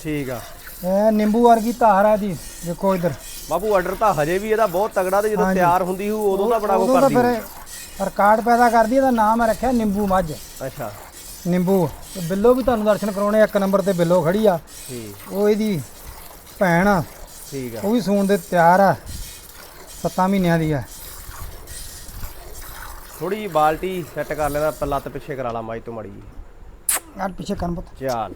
ਠੀਕ ਆ। ਇਹ ਨਿੰਬੂ ਵਰਗੀ ਧਾਰ ਆ ਜੀ ਦੇਖੋ ਇਧਰ। ਬਾਪੂ ਆਰਡਰ ਤਾਂ ਹਜੇ ਵੀ ਇਹਦਾ ਬਹੁਤ ਤਗੜਾ ਤੇ ਜਦੋਂ ਤਿਆਰ ਹੁੰਦੀ ਹੋਊ ਉਦੋਂ ਤਾਂ ਬੜਾ ਤਾਂ ਕਰਦੀ ਫਿਰ। ਰਿਕਾਰਡ ਪੈਦਾ ਕਰਦੀ ਇਹਦਾ ਨਾਮ ਹੈ ਰੱਖਿਆ ਨਿੰਬੂ ਮੱਝ। ਅੱਛਾ। ਨਿੰਬੂ। ਤੇ ਬਿੱਲੋ ਵੀ ਤੁਹਾਨੂੰ ਦਰਸ਼ਨ ਕਰਾਉਣੇ ਇੱਕ ਨੰਬਰ ਤੇ ਬਿੱਲੋ ਖੜੀ ਆ। ਠੀਕ। ਉਹ ਇਹਦੀ ਭੈਣ ਆ। ਠੀਕ ਆ। ਉਹ ਵੀ ਸੂਣ ਦੇ ਤਿਆਰ ਆ। 7 ਮਹੀਨਿਆਂ ਦੀ ਆ। ਥੋੜੀ ਜੀ ਬਾਲਟੀ ਸੈੱਟ ਕਰ ਲੈਣਾ ਪਰ ਲੱਤ ਪਿੱਛੇ ਕਰਾ ਲਾ ਮਾਈ ਤੋਂ ਮੜੀ ਜੀ ਯਾਰ ਪਿੱਛੇ ਕਰਨ ਪੁੱਤ। ਚਾਲ।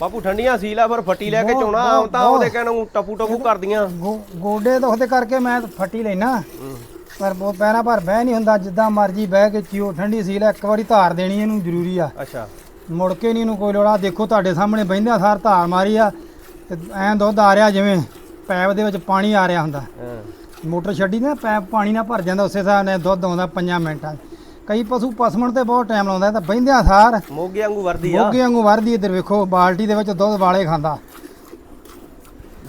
ਬਾਪੂ ਠੰਡੀਆਂ ਸੀਲ ਆ ਫਿਰ ਫੱਟੀ ਲੈ ਕੇ ਬਹੁਤ- ਚੋਣਾ ਆਮ ਤਾਂ ਉਹਦੇ ਕਹਿਣ ਟਪੂ ਟਪੂ ਕਰਦੀਆਂ। ਗੋ- ਗੋਡੇ ਦੁਖਦੇ ਕਰਕੇ ਮੈਂ ਫੱਟੀ ਲੈਣਾ ਹੂੰ। ਪਰ ਬਹੁਤ ਪੈਰਾਂ ਪਰ ਬਹਿ ਨਹੀਂ ਹੁੰਦਾ। ਜਿੱਦਾਂ ਮਰਜ਼ੀ ਬਹਿ ਕੇ ਚੀਓ ਠੰਡੀ ਸੀਲ ਇੱਕ ਵਾਰੀ ਧਾਰ ਦੇਣੀ ਇਹਨੂੰ ਜ਼ਰੂਰੀ ਆ। ਅੱਛਾ। ਮੁੜ ਕੇ ਨਹੀਂ ਇਹਨੂੰ ਕੋਈ ਲੋੜਾ ਦੇਖੋ ਤੁਹਾਡੇ ਸਾਹਮਣੇ ਬਹਿੰਦਿਆਂ ਸਾਰ ਧਾਰ ਮਾਰੀ ਆ ਤੇ ਐਂ ਦੁੱਧ ਆ ਰਿਹਾ ਜਿਵੇਂ ਪੈਪ ਦੇ ਵਿੱਚ ਪਾਣੀ ਆ ਰਿਹਾ ਹੁੰਦਾ। ਹਾਂ। ਮੋਟਰ ਛੱਡੀ ਨਾ ਪੈਪ ਪਾਣੀ ਨਾਲ ਭਰ ਜਾਂਦਾ ਉਸੇ ਹਿਸਾਬ ਨਾਲ ਦੁੱਧ ਆਉਂਦਾ 5 ਮਿੰਟਾਂ। ਕਈ ਪਸ਼ੂ ਪਸਮਣ ਤੇ ਬਹੁਤ ਟਾਈਮ ਲਾਉਂਦਾ ਤਾਂ ਬਹਿੰਦਿਆਂ ਸਾਰ ਮੋਗੇ ਵਾਂਗੂ ਵਰਦੀ ਆ। ਮੋਗੇ ਵਾਂਗੂ ਵਰਦੀ ਇੱਧਰ ਵੇਖੋ ਬਾਲਟੀ ਦੇ ਵਿੱਚ ਦੁੱਧ ਵਾਲੇ ਖਾਂਦਾ।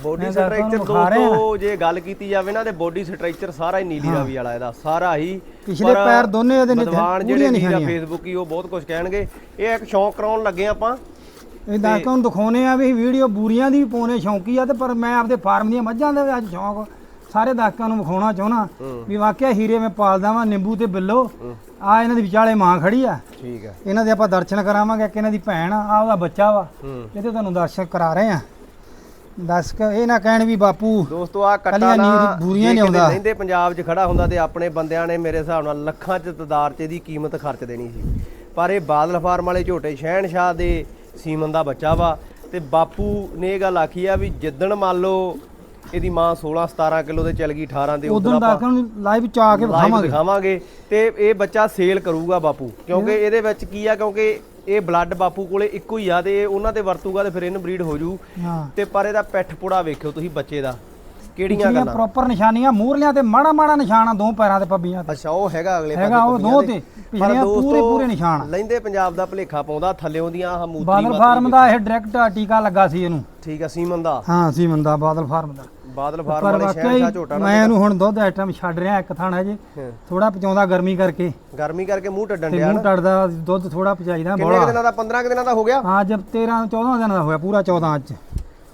Body structure. ਦੋਸਤੋ ਜੇ ਗੱਲ ਕੀਤੀ ਜਾਵੇ ਨਾ ਤੇ ਬੋਡੀ ਸਟਰਕਚਰ ਸਾਰਾ ਹੀ ਨੀਲੀ ਰਾਵੀ ਵਾਲਾ ਇਹਦਾ ਸਾਰਾ ਹੀ। ਪਿਛਲੇ ਪਰ ਦੋਨੇ ਇਹਦੇ ਨੇ ਵਿਦਵਾਨ ਜਿਹੜੇ ਨਿਸ਼ਾਨੀਆਂ ਫੇਸਬੁੱਕ ਹੀ ਉਹ ਬਹੁਤ ਕੁਝ ਕਹਿਣਗੇ। ਇਹ ਇੱਕ ਸ਼ੌਂਕ ਕਰਾਉਣ ਲੱਗੇ ਆਪਾਂ। ਇਹ ਦੱਸ ਕੇ ਦਿਖਾਉਨੇ ਆ ਵੀ ਵੀਡੀਓ ਬੂਰੀਆਂ ਦੀ ਵੀ ਸ਼ੌਂਕੀ ਆ ਤੇ ਪਰ ਮੈਂ ਆਪਦੇ ਫਾਰਮ ਦੀਆਂ ਮੱਝਾਂ ਦੇ ਅੱਜ ਸ਼ੌਂਕ ਸਾਰੇ ਦਰਸ਼ਕਾਂ ਨੂੰ ਵਿਖਾਉਣਾ ਚਾਹੁੰਦਾ। ਹੂੰ। ਵੀ ਵਾਕਿਆ ਹੀਰੇ ਮੈਂ ਪਾਲਦਾ ਵਾਂ ਨਿੰਬੂ ਤੇ ਬਿੱਲੋ। ਆ ਇਹਨਾਂ ਦੀ ਵਿਚਾਲੇ ਮਾਂ ਖੜੀ ਆ। ਠੀਕ ਹੈ ਇਹਨਾਂ ਦੇ ਆਪਾਂ ਦਰਸ਼ਨ ਕਰਾਵਾਂਗੇ ਕਿ ਇਹਨਾਂ ਦੀ ਭੈਣ ਆ ਆਹ ਉਹਦਾ ਬੱਚਾ ਵਾ। ਹੂੰ। ਇਹਦੇ ਤੁਹਾਨੂੰ ਦਰਸ਼ਨ ਕਰਾ ਰਹੇ ਆ। ਦੱਸ ਕੇ ਇਹ ਨਾ ਕਹਿਣ ਵੀ ਬਾਪੂ ਦੋਸਤੋ ਆ ਕੱਟਾ ਕੱਲੀਆਂ ਨਾ ਨੀਰ ਬੂਰੀਆਂ ਜੇ ਨਹੀਂ ਕਿਤੇ ਆਉਂਦਾ। ਰਹਿੰਦੇ ਪੰਜਾਬ 'ਚ ਖੜਾ ਹੁੰਦਾ ਤੇ ਆਪਣੇ ਬੰਦਿਆਂ ਨੇ ਮੇਰੇ ਹਿਸਾਬ ਨਾਲ ਲੱਖਾਂ 'ਚ ਤਦਾਰ 'ਚ ਇਹਦੀ ਕੀਮਤ ਖਰਚ ਦੇਣੀ ਸੀ। ਪਰ ਇਹ ਬਾਦਲ ਫਾਰਮ ਵਾਲੇ ਝੋਟੇ ਸ਼ਹਿਨਸ਼ਾਹ ਦੇ ਸੀਮਨ ਦਾ ਬੱਚਾ ਵਾ ਤੇ ਬਾਪੂ ਨੇ ਇਹ ਗੱਲ ਆਖੀ ਆ ਵੀ ਜਿੱਦਣ ਮੰਨ ਲਓ ਇਹਦੀ ਮਾਂ 16 17 ਕਿਲੋ ਤੇ ਚੱਲ ਗਈ 18 ਤੇ ਉਦੋਂ ਉਦੋਂ ਆਪਾਂ ਲਾਈਵ ਚ ਆ ਕੇ ਵਿਖਾਵਾਂਗੇ। ਦਿਖਾਵਾਂਗੇ ਤੇ ਇਹ ਬੱਚਾ ਸੇਲ ਕਰੂਗਾ ਬਾਪੂ ਕਿਉਂਕਿ ਇਹਦੇ ਵਿੱਚ ਕੀ ਆ ਕਿਉਂਕਿ ਇਹ ਬਲੱਡ ਬਾਪੂ ਕੋਲੇ ਇੱਕੋ ਹੀ ਆ ਤੇ ਇਹ ਉਹਨਾਂ ਤੇ ਵਰਤੂਗਾ ਤੇ ਫਿਰ ਇਹਨੂੰ ਬਰੀਡ ਹੋ ਜੂ। ਹਾਂ। ਤੇ ਪਰ ਇਹਦਾ ਪਿੱਠ ਪੁੜਾ ਵੇਖਿਓ ਤੁਸੀਂ ਬੱਚੇ ਦਾ। ਕਿਹੜੀਆਂ ਗੱਲਾਂ? ਪ੍ਰੋਪਰ ਨਿਸ਼ਾਨੀਆਂ ਮੂਰਲੀਆਂ ਤੇ ਮਾੜਾ ਮਾੜਾ ਨਿਸ਼ਾਨ ਆ ਦੋ ਪੈਰਾਂ ਤੇ ਪੱਬੀਆਂ ਤੇ। ਅੱਛਾ ਉਹ ਹੈਗਾ ਅਗਲੇ ਹੈਗਾ ਉਹ ਦੋ। ਤੇ। ਪਿਛਲੀਆਂ ਪੂਰੇ ਪੂਰੇ ਨਿਸ਼ਾਨ। ਲੈਂਦੇ ਪੰਜਾਬ ਦਾ ਭਲੇਖਾ ਪਾਉਂਦਾ ਥੱਲਿਓਂ ਦੀਆਂ ਆਹ ਮੂਤਰੀ ਬਾਦਲ ਫਾਰਮ ਦਾ ਇਹ ਡਾਇਰੈਕਟ ਟੀਕਾ ਲੱਗਾ ਸੀ ਇਹਨੂੰ। ਠੀਕ ਆ ਸੀਮਨ ਦਾ। ਹਾਂ ਸੀਮਨ ਦਾ ਬਾਦਲ ਫਾਰਮ ਦਾ। ਬਾਦਲ ਫਾਰਮ ਪਰ ਵਾਲੇ ਸ਼ਹਿਨਸ਼ਾਹ ਹੀ ਝੋਟਾ ਨਾ ਮੈਂ ਇਹਨੂੰ ਹੁਣ ਦੁੱਧ ਟਾਈਮ ਛੱਡ ਰਿਹਾ ਇੱਕ ਥਾਣਾ ਜੇ। ਹਾਂ। ਥੋੜਾ ਪਚਾਉਂਦਾ ਗਰਮੀ ਕਰਕੇ। ਗਰਮੀ ਕਰਕੇ ਮੂੰਹ ਟੱਡਣ ਤੇ ਡਿਆ ਮੂੰਹ ਨਾ। ਟੜਦਾ ਦੁੱਧ ਥੋੜਾ ਪਚਾਈਦਾ ਕਿੰਨੇ ਕੁ ਬੋਲਾ ਦਿਨਾਂ ਦਾ 15 ਕੁ ਦਿਨਾਂ ਦਾ ਹੋ ਗਿਆ? ਹਾਂ ਅੱਜ 13 14 ਦਿਨ ਦਾ ਹੋਇਆ ਪੂਰਾ 14 ਅੱਜ।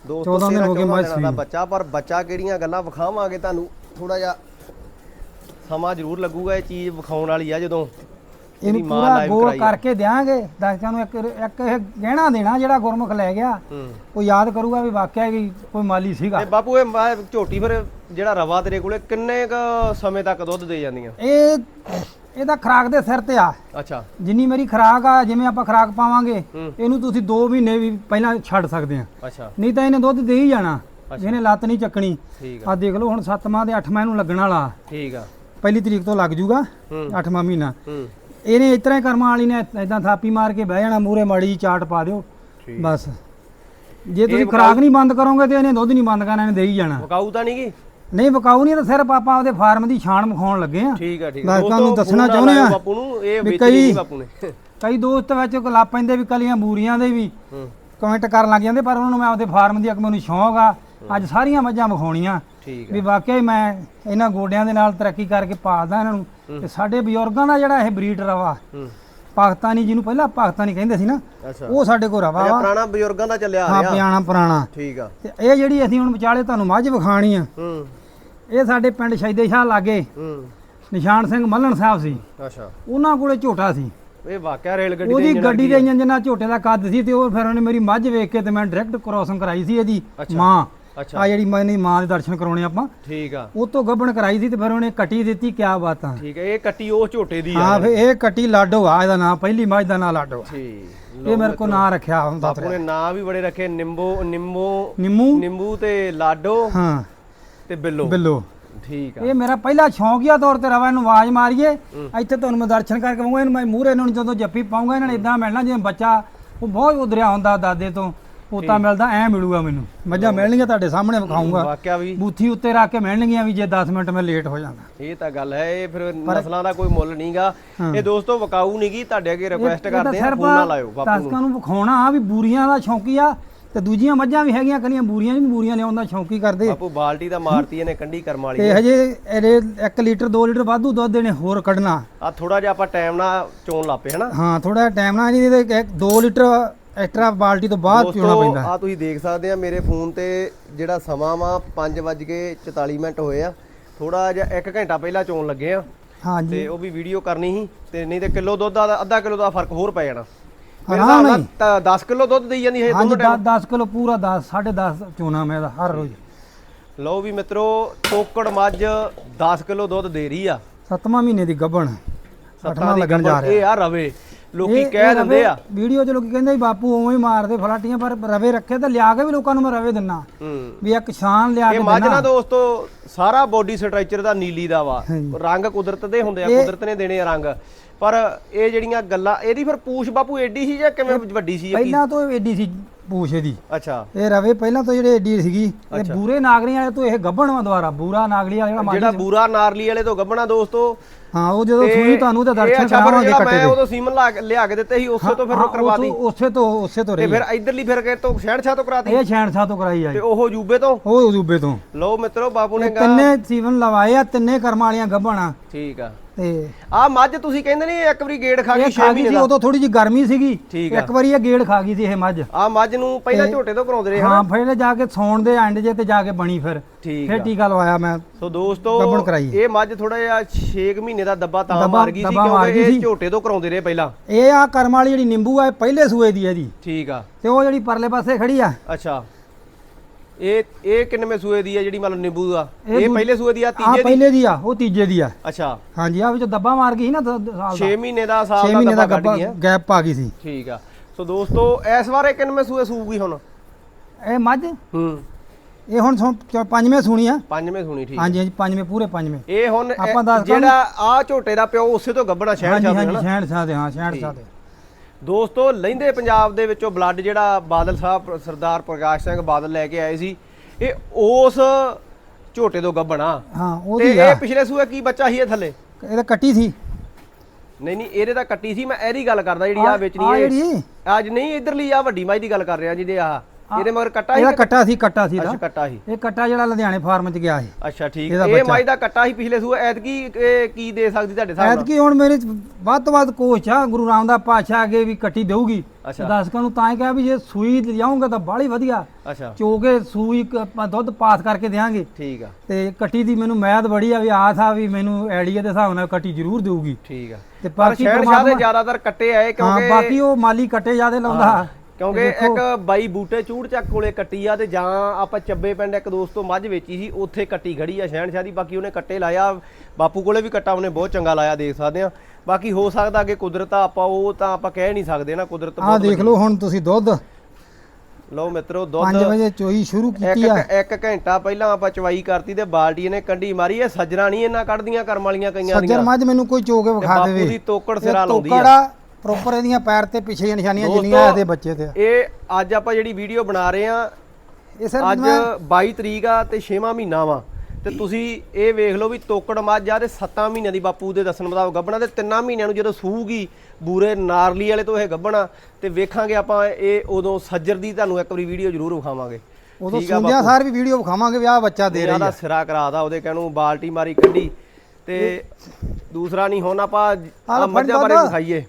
ਦੋਸਤੋ 14 ਦਿਨ ਹੋ ਗਏ 13 ਮੱਝ ਦਿਨਾਂ ਦਾ। ਬੱਚਾ ਪਰ ਬੱਚਾ ਕਿਹੜੀਆਂ ਗੱਲਾਂ ਵਿਖਾਵਾਂਗੇ ਤੁਹਾਨੂੰ? ਥੋੜਾ ਜਿਹਾ ਸਮਾਂ ਜ਼ਰੂਰ ਲੱਗੂਗਾ ਇਹ ਚੀਜ਼ ਵਿਖਾਉਣ ਵਾਲੀ ਆ ਜਦੋਂ। ਇਹਨੂੰ ਪੂਰਾ ਗੋਲ। ਕਰਕੇ ਦਿਆਂਗੇ। ਦਰਸ਼ਕਾਂ ਨੂੰ ਇੱਕ ਇੱਕ ਇਹ ਗਹਿਣਾ ਦੇਣਾ ਜਿਹੜਾ ਗੁਰਮੁਖ ਲੈ ਗਿਆ। ਉਹ ਯਾਦ ਕਰੂਗਾ ਵੀ ਵਾਕਿਆ ਵੀ ਕੋਈ ਮਾਲੀ ਸੀਗਾ। ਤੇ ਬਾਪੂ ਇਹ ਮੈਂ ਝੋਟੀ ਫਿਰ ਜਿਹੜਾ ਰਵਾ ਤੇਰੇ ਕੋਲੇ ਕਿੰਨੇ ਕ ਸਮੇਂ ਤੱਕ ਦੁੱਧ ਦੇ ਜਾਂਦੀਆਂ? ਇਹ ਇਹਦਾ ਖਰਾਕ ਦੇ ਸਿਰ ਤੇ ਆ। ਅੱਛਾ। ਜਿੰਨੀ ਮੇਰੀ ਖਰਾਕ ਆ ਜਿਵੇਂ ਆਪਾਂ ਖਰਾਕ ਪਾਵਾਂਗੇ ਹੂੰ। ਇਹਨੂੰ ਤੁਸੀਂ 2 ਮਹੀਨੇ ਵੀ ਪਹਿਲਾਂ ਛੱਡ ਸਕਦੇ ਆ। ਅੱਛਾ। ਨਹੀਂ ਤਾਂ ਇਹਨੇ ਦੁੱਧ ਦੇ ਹੀ ਜਾਣਾ। ਜਿਹਨੇ ਲੱਤ ਨਹੀਂ ਚੱਕਣੀ। ਠੀਕ ਆ। ਦੇਖ ਲਓ ਹੁਣ 7ਵਾਂ ਤੇ 8ਵਾਂ ਇਹਨੂੰ ਲੱਗਣ ਵਾਲਾ। ਠੀਕ ਆ। ਪਹਿਲੀ ਤਰੀਕ ਤੋਂ ਲੱਗ ਜੂਗਾ ਹੂੰ। 8ਵਾਂ ਮਹੀਨਾ। ਹੂੰ। ਇਹਨੇ ਇਸ ਤਰ੍ਹਾਂ ਹੀ ਕਰਮਾਂ ਵਾਲੀ ਨੇ ਇਦਾਂ ਥਾਪੀ ਮਾਰ ਕੇ ਬਹਿ ਜਾਣਾ ਮੂਰੇ ਮਾੜੀ ਚਾਟ ਪਾ ਦਿਓ ਬਸ। ਜੇ ਤੁਸੀਂ ਖਰਾਕ ਨਹੀਂ ਬੰਦ ਕਰੋਗੇ ਤੇ ਇਹਨੇ ਦੁੱਧ ਨਹੀਂ ਬੰਦ ਕਰਨਾ ਇਹਨੇ ਦੇ ਹੀ ਜਾਣਾ। ਵਕਾਊ ਤਾਂ ਨਹੀਂ ਗੀ? ਨਹੀਂ ਵਿਕਾਊ ਨਹੀਂ ਤਾਂ ਸਿਰਫ ਆਪਾਂ ਆਪਦੇ ਫਾਰਮ ਦੀ ਛਾਣ ਵਿਖਾਉਣ ਲੱਗੇ ਆ। ਠੀਕ ਆ ਠੀਕ ਆ। ਤੁਹਾਨੂੰ ਦੋਸਤੋ, ਦੱਸਣਾ ਚਾਹੁੰਦੇ ਆ ਬਾਪੂ ਨੂੰ ਇਹ ਵੀ ਵੇਚਣੀ ਕਈ- ਨਹੀਂ ਬਾਪੂ ਨੇ। ਕਈ ਦੋਸਤ ਵਿੱਚ ਲਾ ਪੈਂਦੇ ਵੀ ਕਲੀਆਂ ਬੂਰੀਆਂ ਦੇ ਵੀ ਹੂੰ। ਕਮੈਂਟ ਕਰਨ ਲੱਗ ਜਾਂਦੇ ਪਰ ਉਹਨਾਂ ਨੂੰ ਮੈਂ ਆਪਦੇ ਫਾਰਮ ਦੀ ਇੱਕ ਮੈਨੂੰ ਸ਼ੌਂਕ ਆ। ਅੱਜ ਸਾਰੀਆਂ ਮੱਝਾਂ ਵਿਖਾਉਣੀਆਂ। ਠੀਕ ਵੀ ਵਾਕਿਆ ਮੈਂ ਇਹਨਾਂ ਗੋਡਿਆਂ ਦੇ ਨਾਲ ਤਰੱਕੀ ਕਰਕੇ ਪਾਲਦਾ ਇਹਨਾਂ ਨੂੰ। ਤੇ ਸਾਡੇ ਬਜ਼ੁਰਗਾਂ ਦਾ ਜਿਹੜਾ ਇਹ ਬਰੀਡ ਰਵਾ ਪਾਕਿਸਤਾਨੀ ਜਿਹਨੂੰ ਪਹਿਲਾਂ ਪਾਕਿਸਤਾਨੀ ਕਹਿੰਦੇ ਸੀ ਨਾ ਉਹ ਸਾਡੇ ਕੋਲ ਰਵਾ ਵਾ। ਪੁਰਾਣਾ ਬਜ਼ੁਰਗਾਂ ਦਾ ਚੱਲਿਆ ਆ ਹਾਂ ਰਿਹਾ। ਪਿਆਣਾ ਪੁਰਾਣਾ। ਠੀਕ ਆ। ਤੇ ਇਹ ਜਿਹੜੀ ਅਸੀਂ ਹੁਣ ਵਿਚਾਲੇ ਤੁਹਾਨੂੰ ਮੱਝ ਵਿਖਾਣੀ ਆ ਹੂੰ। ਇਹ ਸਾਡੇ ਪਿੰਡ ਸ਼ਹੀਦੇ ਸ਼ਾਹ ਲਾਗੇ ਹੂੰ। ਨਿਸ਼ਾਨ ਸਿੰਘ ਮੱਲਣ ਸਾਹਿਬ ਸੀ। ਅੱਛਾ। ਉਹਨਾਂ ਕੋਲੇ ਝੋਟਾ ਸੀ। ਇਹ ਵਾਕਿਆ ਰੇਲ ਗੱਡੀ ਉਹਦੀ ਗੱਡੀ ਦੇ। ਇੰਜਨ ਜਿੰਨਾ ਝੋਟੇ ਦਾ ਕੱਦ ਸੀ ਤੇ ਉਹ ਫਿਰ ਉਹਨੇ ਮੇਰੀ ਮੱਝ ਵੇਖ ਕੇ ਤੇ ਮੈਂ ਡਾਇਰੈਕਟ ਕ੍ਰੋਸਿੰਗ ਕਰਾਈ ਸੀ ਇਹਦੀ। ਮਾਂ। ਆ ਜਿਹੜੀ ਮੈਨੇ ਮਾਂ ਦੇ ਦਰਸ਼ਨ ਕਰਾਉਣੇ ਆਪਾਂ। ਠੀਕ ਆ। ਉਹ ਤੋਂ ਗੱਬਣ ਕਰਾਈ ਸੀ ਤੇ ਫਿਰ ਉਹਨੇ ਕੱਟੀ ਦਿੱਤੀ ਕਿਆ ਬਾਤਾਂ ਠੀਕ ਹੈ ਇਹ ਕੱਟੀ ਉਹ ਝੋਟੇ ਦੀ ਆ। ਹਾਂ ਫਿਰ ਇਹ ਕੱਟੀ ਲਾਡੋ ਆ ਇਹਦਾ ਨਾਮ ਪਹਿਲੀ ਮੱਝ ਦਾ ਨਾਮ ਲਾਡੋ ਆ। ਠੀਕ ਇਹ ਮੇਰੇ ਕੋ ਨਾਂ ਰੱਖਿਆ ਹੁੰਦਾ ਬਾਪੂ ਨੇ ਨਾਂ ਵੀ ਬੜੇ ਰੱਖੇ ਨਿੰਬੋ ਨਿੰਮੋ ਨਿੰਮੂ ਨਿੰਬੂ ਤੇ ਲਾਡੋ ਹਾਂ। ਤੇ ਬਿੱਲੋ। ਬਿੱਲੋ। ਠੀਕ ਆ। ਇਹ ਮੇਰਾ ਪਹਿਲਾ ਸ਼ੌਂਕੀਆ ਤੌਰ ਤੇ ਰਵਾ ਇਹਨੂੰ ਆਵਾਜ਼ ਮਾਰੀਏ। ਇੱਥੇ ਤੁਹਾਨੂੰ ਮੈਂ ਦਰਸ਼ਨ ਕਰਕੇ ਕਹੂੰਗਾ ਇਹਨੂੰ ਮੈਂ ਮੂਹਰੇ ਨੂੰ ਜਦੋਂ ਜੱਫੀ ਪਾਉਂਗਾ ਇਹਨਾਂ ਨੇ ਇਦਾਂ ਮਿਲਣਾ ਜਿਵੇਂ ਬੱਚਾ ਉਹ ਬਹੁਤ ਉਧਰਿਆ ਹੁੰਦਾ ਦਾਦੇ ਤੋਂ। ਪੋਤਾ ਮਿਲਦਾ ਐ ਮਿਲੂਗਾ ਮੈਨੂੰ। ਮੱਝਾਂ ਮਿਲਣਗੀਆਂ ਤੁਹਾਡੇ ਸਾਹਮਣੇ ਵਿਖਾਉਂਗਾ। ਵਾਕਿਆ ਵੀ। ਬੂਥੀ ਉੱਤੇ ਰੱਖ ਕੇ ਮਿਲਣਗੀਆਂ ਵੀ ਜੇ 10 ਮਿੰਟ ਮੈਂ ਲੇਟ ਹੋ ਜਾਂਦਾ। ਇਹ ਤਾਂ ਗੱਲ ਹੈ ਇਹ ਫਿਰ ਨਸਲਾਂ ਦਾ ਕੋਈ ਮੁੱਲ ਨਹੀਂਗਾ। ਇਹ ਦੋਸਤੋ ਵਕਾਊ ਨਹੀਂਗੀ ਤੁਹਾਡੇ ਅੱਗੇ ਰਿਕੁਐਸਟ ਕਰਦੇ ਆ ਫੋਨ ਨਾ ਲਾਇਓ ਬਾਪੂ ਨੂੰ। ਦਰਸ਼ਕਾਂ ਨੂੰ ਵਿਖਾਉਣਾ ਆ ਵੀ ਬੂਰੀਆਂ ਦਾ ਸ਼ੌਂਕੀਆ ਤੇ ਦੂਜੀਆਂ ਮੱਝਾਂ ਵੀ ਹੈਗੀਆਂ ਕੱਲੀਆਂ ਬੂਰੀਆਂ ਨਹੀਂ ਬੂਰੀਆਂ ਲਿਆਉਣ ਦਾ ਸ਼ੌਂਕੀ ਕਰਦੇ। ਬਾਪੂ ਬਾਲਟੀ ਦਾ ਮਾਰਤੀ ਇਹਨੇ ਕੰਢੀ ਕਰਮ ਵਾਲੀ ਤੇ ਹਜੇ ਇਹਦੇ 1 ਲੀਟਰ 2 ਲੀਟਰ ਵਾਧੂ ਦੁੱਧ ਦੇਣੇ ਹੋਰ ਕੱਢਣਾ। ਆ ਥੋੜਾ ਜਿਹਾ ਆਪਾਂ ਟਾਈਮ ਨਾਲ ਚੋਣ ਲਾਪੇ ਹਨਾ? ਹਾਂ ਥੋੜਾ ਟਾਈਮ ਨਾਲ ਇਹਦੇ 2 ਲੀਟਰ ਐਕਸਟਰਾ ਬਾਲਟੀ ਤੋਂ ਬਾਅਦ ਪੀਣਾ ਪੈਂਦਾ। ਆ ਤੁਸੀਂ ਦੇਖ ਸਕਦੇ ਆ ਮੇਰੇ ਫੋਨ ਤੇ ਜਿਹੜਾ ਸਮਾਂ ਵਾ 5:44 ਮਿੰਟ ਹੋਏ ਆ। ਥੋੜਾ ਜਿਹਾ 1 ਘੰਟਾ ਪਹਿਲਾਂ ਚੋਣ ਲੱਗੇ ਆ। ਹਾਂਜੀ। ਤੇ ਉਹ ਵੀ ਵੀਡੀਓ ਕਰਨੀ ਸੀ ਤੇ ਨਹੀਂ ਤੇ ਕਿਲੋ ਦੁੱਧ ਦਾ ਅੱਧਾ ਕਿਲੋ ਦਾ ਫ਼ਰਕ ਹੋਰ ਪੈ ਜਾਣਾ। ਹਿਸਾਬ ਨਾਲ 10 ਕਿਲੋ ਦੁੱਧ ਦੇਈ ਜਾਂਦੀ ਹੈ ਦੋਨੋਂ 10 ਕਿਲੋ ਪੂਰਾ 10 10.5 ਚੋਣਾ ਮੈਂ ਇਹਦਾ ਹਰ ਰੋਜ਼। ਲਓ ਵੀ ਮਿੱਤਰੋ ਟੋਕੜ ਮੱਝ 10 ਕਿਲੋ ਦੁੱਧ ਦੇ ਰਹੀ ਆ। ਸੱਤਵਾਂ ਮਹੀਨੇ ਦੀ ਗੱਭਣ। ਸੱਤਾਂ ਸੱਤਵਾਂ ਦੀ ਲੱਗਣ ਜਾ ਰਿਹਾ। ਇਹ ਆ ਰਵੇ। ਲੋਕੀ ਇਹ- ਕਹਿ ਇਹ ਦਿੰਦੇ ਰਵੇ- ਆ। ਵੀਡੀਓ 'ਚ ਲੋਕੀ ਕਹਿੰਦੇ ਵੀ ਬਾਪੂ ਉਵੇਂ ਹੀ ਮਾਰਦੇ ਫਲਾਟੀਆਂ ਪਰ ਰਵੇ ਰੱਖੇ ਤੇ ਲਿਆ ਕੇ ਵੀ ਲੋਕਾਂ ਨੂੰ ਮੈਂ ਰਵੇ ਦਿੰਨਾ। ਹੂੰ। ਵੀ ਇੱਕ ਸ਼ਾਨ ਲਿਆ ਇਹ ਕੇ ਮੱਝ ਨਾ ਦਿੰਨਾ। ਦੋਸਤੋ ਸਾਰਾ ਬੋਡੀ ਸਟਰਕਚਰ ਦਾ ਨੀਲੀ ਦਾ ਵਾ। ਰੰਗ ਕੁਦਰਤ ਦੇ ਹੁੰਦੇ ਆ ਇਹ- ਕੁਦਰਤ ਨੇ ਦੇਣੇ ਆ ਰੰਗ। ਪਰ ਇਹ ਜਿਹੜੀਆਂ ਗੱਲਾਂ ਇਹਦੀ ਫਿਰ ਪੂਛ ਬਾਪੂ ਏਡੀ ਸੀ ਜਾਂ ਕਿਵੇਂ ਵੱਡੀ ਸੀ ਇਹ ਕੀ? ਪਹਿਲਾਂ ਤੋਂ ਏਡੀ ਸੀ ਪੂਛ ਇਹਦੀ। ਅੱਛਾ। ਇਹ ਰਵੇ ਪਹਿਲਾਂ ਤੋਂ ਜਿਹੜੇ ਏਡੀ ਸੀਗੀ ਇਹ। ਬੂਰੇ ਨਾਗਰੀਆਂ ਵਾਲੇ ਤੋਂ ਇਹ ਗੱਭਣ ਵਾ ਦੁਆਰਾ ਬੂਰਾ ਨਾਗਰੀ ਵਾਲਾ ਜਿਹੜਾ ਮੱਝ ਬੂਰਾ ਨਾਰਲੀ ਵਾਲੇ ਤੋਂ ਗੱਬਣਾ ਦੋਸਤੋ ਹਾਂ ਉਹ ਜਦੋਂ ਤੇ ਸੂਈ ਤੁਹਾਨੂੰ ਤੇ ਦਰਸ਼ਨ ਕਰਾਵਾਂਗੇ ਕੱਟੇ ਮੈਂ ਉਦੋਂ ਸੀਮਨ ਲਾ ਕੇ ਲਿਆ ਕੇ ਦਿੱਤੇ ਸੀ ਉਸੇ ਤੋਂ ਫਿਰ ਹਾਂ, ਕਰਵਾ ਉਸ- ਤੋਂ ਉਸੇ ਤੋਂ ਤੇ ਰਹੀ ਫਿਰ ਇਧਰਲੀ ਫਿਰ ਕੇ ਤੋਂ ਸ਼ਹਿਨਸ਼ਾਹ ਤੋਂ ਕਰਾਤੀ? ਇਹ ਸ਼ੈਨਸ਼ਾਹ ਤੋਂ ਕਰਾਈ ਆ ਤੇ। ਉਹ ਜੂਬੇ ਤੋਂ? ਉਹ ਉਜ਼ੂਬੇ ਤੋਂ। ਲਓ ਮਿੱਤਰੋ ਬਾਪੂ ਨੇ ਤਿੰਨੇ ਸੀਵਨ ਲਵਾਏ ਆ ਤਿੰਨੇ ਕਰਮਾਂ ਵਾਲੀਆਂ ਗੱਭਣਾ ਠੀਕ ਆ। ਤੇ ਆ ਮੱਝ ਤੁਸੀਂ ਕਹਿੰਦੇ ਨੇ ਇੱਕ ਵਾਰੀ ਗੇੜ ਖਾ ਗਈ ਇਹ 6 ਖਾ ਗਈ ਮਹੀਨੇ ਸੀ ਦਾ। ਉਦੋਂ ਥੋੜੀ ਜੀ ਗਰਮੀ ਸੀਗੀ। ਠੀਕ ਆ। ਇੱਕ ਵਾਰੀ ਇਹ ਗੇੜ ਖਾ ਗਈ ਸੀ ਇਹ ਮੱਝ। ਆ ਮੱਝ ਨੂੰ ਪਹਿਲਾਂ ਝੋਟੇ ਤੋਂ ਕਰਾਉਂਦੇ ਰਹੇ ਹਾਂ ਫਿਰ ਜਾ ਕੇ ਸੌਣ ਦੇ ਐਂਡ ਜੇ ਤੇ ਜਾ ਕੇ ਬਣੀ ਫਿਰ। ਠੀਕ ਫਿਰ ਟੀਕਾ ਲਵਾਇਆ ਮੈਂ। ਸੋ ਦੋਸਤੋ ਕਰਾਈ। ਇਹ ਮੱਝ ਥੋੜਾ ਜਿਹਾ 6 ਮਹੀਨੇ ਦਾ ਦੱਬਾ ਤਾਂ ਦੱਬਾ- ਮਾਰ ਗਈ ਸੀ ਦੱਬਾ ਮਾਰ ਕਿਉਂਕਿ ਗਈ ਇਹ ਸੀ। ਝੋਟੇ ਤੋਂ ਕਰਾਉਂਦੇ ਰਹੇ ਪਹਿਲਾਂ। ਇਹ ਆ ਕਰਮ ਵਾਲੀ ਜਿਹੜੀ ਨਿੰਬੂ ਆ ਇਹ ਪਹਿਲੇ ਸੂਏ ਦੀ ਹੈ ਜੀ ਠੀਕ ਆ। ਤੇ ਉਹ ਜਿਹੜੀ ਪਰਲੇ ਪਾਸੇ ਖੜੀ ਆ। ਅੱਛਾ। ਇਹ ਇਹ ਕਿੰਨਵੇਂ ਸੂਏ ਦੀ ਆ ਜਿਹੜੀ ਮਤਲਬ ਨਿੰਬੂ ਦਾ ਇਹ ਪਹਿਲੇ ਸੂਏ ਦੀ ਆ ਆ ਤੀਜੇ ਦੀ? ਪਹਿਲੇ ਦੀ ਆ ਉਹ ਤੀਜੇ ਦੀ ਆ। ਅੱਛਾ। ਹਾਂਜੀ ਆ ਵਿੱਚ ਦੱਬਾ ਮਾਰ ਗਈ ਸੀ ਨਾ ਦ- ਦ- ਸਾਲ 6 ਦਾ ਮਹੀਨੇ ਦਾ 6 ਸਾਲ ਦਾ ਮਹੀਨੇ ਦਾ ਦੱਬਾ ਕੱਢ ਗਈ ਆ। ਗੈਪ ਆ ਗਈ ਸੀ। ਠੀਕ ਆ। ਸੋ ਦੋਸਤੋ ਇਸ ਵਾਰ ਕਿੰਨਵੇਂ ਸੂਏ ਸੂਗੀ ਹੁਣ? ਇਹ ਮੱਝ? ਹੂੰ। ਇਹ ਹੁਣ ਪੰਜਵੇਂ ਸੂਣੀ ਆ। ਪੰਜਵੇਂ ਸੂਣੀ ਠੀਕ ਹਾਂਜੀ ਹਾਂਜੀ ਪੰਜਵੇਂ ਪੂਰੇ ਪੰਜਵੇਂ। ਇਹ ਹੁਣ ਜਿਹੜਾ ਆ ਝੋਟੇ ਦਾ ਪਿਓ ਉਸੇ ਤੋਂ ਹਾਂਜੀ ਚੱਲਦੇ ਹਾਂਜੀ ਹਨਾ? ਸ਼ਹਿਣ ਸਾਹ ਦੇ ਹਾਂ ਸ਼ਹਿਣ ਸਾਹ ਦੇ। ਦੋਸਤੋ ਲਹਿੰਦੇ ਪੰਜਾਬ ਦੇ ਵਿੱਚੋਂ ਬਲੱਡ ਜਿਹੜਾ ਬਾਦਲ ਸਾਹਿਬ ਸਰਦਾਰ ਪ੍ਰਕਾਸ਼ ਸਿੰਘ ਬਾਦਲ ਲੈ ਕੇ ਆਏ ਸੀ ਇਹ ਉਸ ਝੋਟੇ ਤੋਂ ਗੱਬਣਾ ਹਾਂ ਤੇ ਉਹਦੀ ਆ। ਇਹ ਪਿਛਲੇ ਸੂਏ ਕੀ ਬੱਚਾ ਸੀ ਇਹ ਥੱਲੇ? ਇਹਦਾ ਕੱਟੀ ਸੀ। ਨਹੀਂ ਨਹੀਂ ਇਹਦੇ ਤਾਂ ਕੱਟੀ ਸੀ ਮੈਂ ਇਹਦੀ ਗੱਲ ਕਰਦਾ ਜਿਹੜੀ ਆ ਆ ਵੇਚਣੀ ਆ ਜਿਹੜੀ? ਅੱਜ ਨਹੀਂ ਇਧਰਲੀ ਆ ਵੱਡੀ ਮਾਈ ਦੀ ਗੱਲ ਕਰ ਰਿਹਾ ਜਿਹਦੇ ਆ ਇਹਦੇ ਮਗਰ ਕੱਟਾ ਸੀ ਇਹਦਾ ਕੱਟਾ ਸੀ ਕੱਟਾ ਸੀ ਅੱਛਾ ਦਾ ਕੱਟਾ ਸੀ ਇਹ ਕੱਟਾ ਜਿਹੜਾ ਲੁਧਿਆਣੇ ਫਾਰਮ 'ਚ ਗਿਆ ਸੀ। ਅੱਛਾ ਠੀਕ। ਇਹ। ਮਾਈ ਦਾ ਕੱਟਾ ਸੀ ਪਿਛਲੇ ਸੂਏ ਐਤਕੀ ਕੀ ਦੇ ਸਕਦੀ ਤੁਹਾਡੇ ਨਾਲ? ਐਤਕੀ ਹੁਣ ਮੇਰੇ ਵੱਧ ਤੋਂ ਵੱਧ ਕੋਸ਼ ਆ ਗੁਰੂ ਰਾਮਦਾਸ ਪਾਤਸ਼ਾਹ ਅੱਗੇ ਵੀ ਕੱਟੀ ਦੇਊਗੀ। ਦਰਸ਼ਕਾਂ ਨੂੰ ਤਾਂ ਹੀ ਕਿਹਾ ਵੀ ਜੇ ਸੂਈ ਲਿਆਉਂਗਾ ਤਾਂ ਬਾਹਲੀ ਵਧੀਆ। ਅੱਛਾ। ਚੋ ਕੇ ਸੂਈ ਆਪਾਂ ਦੁੱਧ ਪਾਸ ਕਰਕੇ ਦੇਾਂਗੇ ਠੀਕ ਆ। ਤੇ ਕੱਟੀ ਦੀ ਮੈਨੂੰ ਮੈਦ ਬੜੀ ਆ ਵੀ ਆਸ ਆ ਵੀ ਮੈਨੂੰ ਆਈਡੀਆ ਦੇ ਹਿਸਾਬ ਨਾਲ ਕੱਟੀ ਜ਼ਰੂਰ ਦੇਊਗੀ। ਠੀਕ ਆ। ਤੇ ਬਾਕੀ ਦੇ ਪਰਮਾਤਮਾ- ਜ਼ਿਆਦਾਤਰ ਕੱਟੇ ਆਏ ਕਿਉਂਕਿ ਬਾਕੀ ਉਹ ਮਾਲੀ ਕੱਟੇ ਜਿਆਦੇ ਲਾਉਂਦਾ। ਕਿਉਂਕਿ ਇੱਕ ਬਾਈ ਬੂਟੇ ਚੂੜ ਚੱਕ ਕੋਲੇ ਕੱਟੀ ਆ ਤੇ ਜਾਂ ਆਪਾਂ ਚੱਬੇ ਪਿੰਡ ਇੱਕ ਦੋਸਤੋਂ ਮੱਝ ਵੇਚੀ ਸੀ ਉੱਥੇ ਕੱਟੀ ਖੜੀ ਆ ਸ਼ਹਿਨਸ਼ਾਹ ਦੀ ਬਾਕੀ ਉਹਨੇ ਕੱਟੇ ਲਾਇਆ ਬਾਪੂ ਕੋਲੇ ਵੀ ਕੱਟਾ ਉਹਨੇ ਬਹੁਤ ਚੰਗਾ ਲਾਇਆ ਦੇਖ ਸਕਦੇ ਆ। ਬਾਕੀ ਹੋ ਸਕਦਾ ਅੱਗੇ ਕੁਦਰਤ ਆ ਆਪਾਂ ਉਹ ਤਾਂ ਆਪਾਂ ਕਹਿ ਨਹੀਂ ਸਕਦੇ ਨਾ ਕੁਦਰਤ ਬਹੁਤ ਦੇਖ ਲਓ ਹੁਣ ਤੁਸੀਂ ਦੁੱਧ। ਲਓ ਮਿੱਤਰੋ 5 ਦੁੱਧ ਵਜੇ ਚੋਈ ਸ਼ੁਰੂ ਕੀਤੀ ਆ। ਇੱਕ ਘੰਟਾ ਪਹਿਲਾਂ ਆਪਾਂ ਚਵਾਈ ਕਰਤੀ ਤੇ ਬਾਲਟੀ ਨੇ ਕੰਢੀ ਮਾਰੀ ਇਹ ਸੱਜਣਾ ਨਹੀਂ ਇਹਨਾਂ ਕੱਢਦੀਆਂ ਕਰਮ ਵਾਲੀਆਂ ਕਈਆਂ ਦੀਆਂ। ਮੱਝ ਮੈਨੂੰ ਕੋਈ ਚੋ ਕੇ ਵਿਖਾ ਬਾਪੂ ਦੇਵੇ। ਦੀ ਤੋਕੜ ਸਿਰਾ ਲਾਉਂਦੀ ਆ। ਤੋਕੜਾ ਪ੍ਰੋਪਰ ਇਹਦੀਆਂ ਪੈਰ ਤੇ ਪਿਛਲੀਆਂ ਨਿਸ਼ਾਨੀਆਂ ਜਿੰਨੀਆਂ ਇਹਦੇ ਬੱਚੇ ਤੇ ਆ। ਇਹ ਅੱਜ ਆਪਾਂ ਜਿਹੜੀ ਵੀਡੀਓ ਬਣਾ ਰਹੇ ਆ ਇਹ ਸਿਰਫ ਅੱਜ ਮੈਂ 22 ਤਰੀਕ ਆ ਤੇ 6ਵਾਂ ਮਹੀਨਾ ਵਾ। ਤੇ ਤੁਸੀਂ ਇਹ ਵੇਖ ਲਓ ਵੀ ਤੋਕੜ ਮੱਝ ਆ ਤੇ 7 ਮਹੀਨਿਆਂ ਦੀ ਬਾਪੂ ਦੇ ਦੱਸਣ ਮੁਤਾਬਕ ਗੱਭਣਾ ਤੇ 3 ਮਹੀਨਿਆਂ ਨੂੰ ਜਦੋਂ ਸੂਗੀ ਬੂਰੇ ਨਾਰਲੀ ਵਾਲੇ ਤੋਂ ਇਹ ਗੱਭਣਾ। ਤੇ ਵੇਖਾਂਗੇ ਆਪਾਂ ਇਹ ਉਦੋਂ ਸੱਜਰ ਦੀ ਤੁਹਾਨੂੰ ਇੱਕ ਵਾਰੀ ਵੀਡੀਓ ਜ਼ਰੂਰ ਵਿਖਾਵਾਂਗੇ। ਉਦੋਂ ਠੀਕ ਆ ਸੁਣਦਿਆਂ ਸਾਰ ਵੀ ਵੀਡੀਓ ਵਿਖਾਵਾਂਗੇ ਵੀ ਆਹ ਬੱਚਾ ਦੇ ਰਹੀ ਜ਼ਿਆਦਾ ਆ। ਸਿਰਾ ਕਰਾਦਾ ਉਹਦੇ ਕਹਿਣੂ ਬਾਲਟੀ ਮਾਰੀ ਕੱਢੀ। ਤੇ ਦੂਸਰਾ ਨਹੀਂ ਹੁਣ ਆਪਾਂ ਆਹ ਆਹ ਫੜ ਮੱਝਾਂ ਬਾਰੇ ਬਾਬਾ। ਵਿਖਾਈਏ।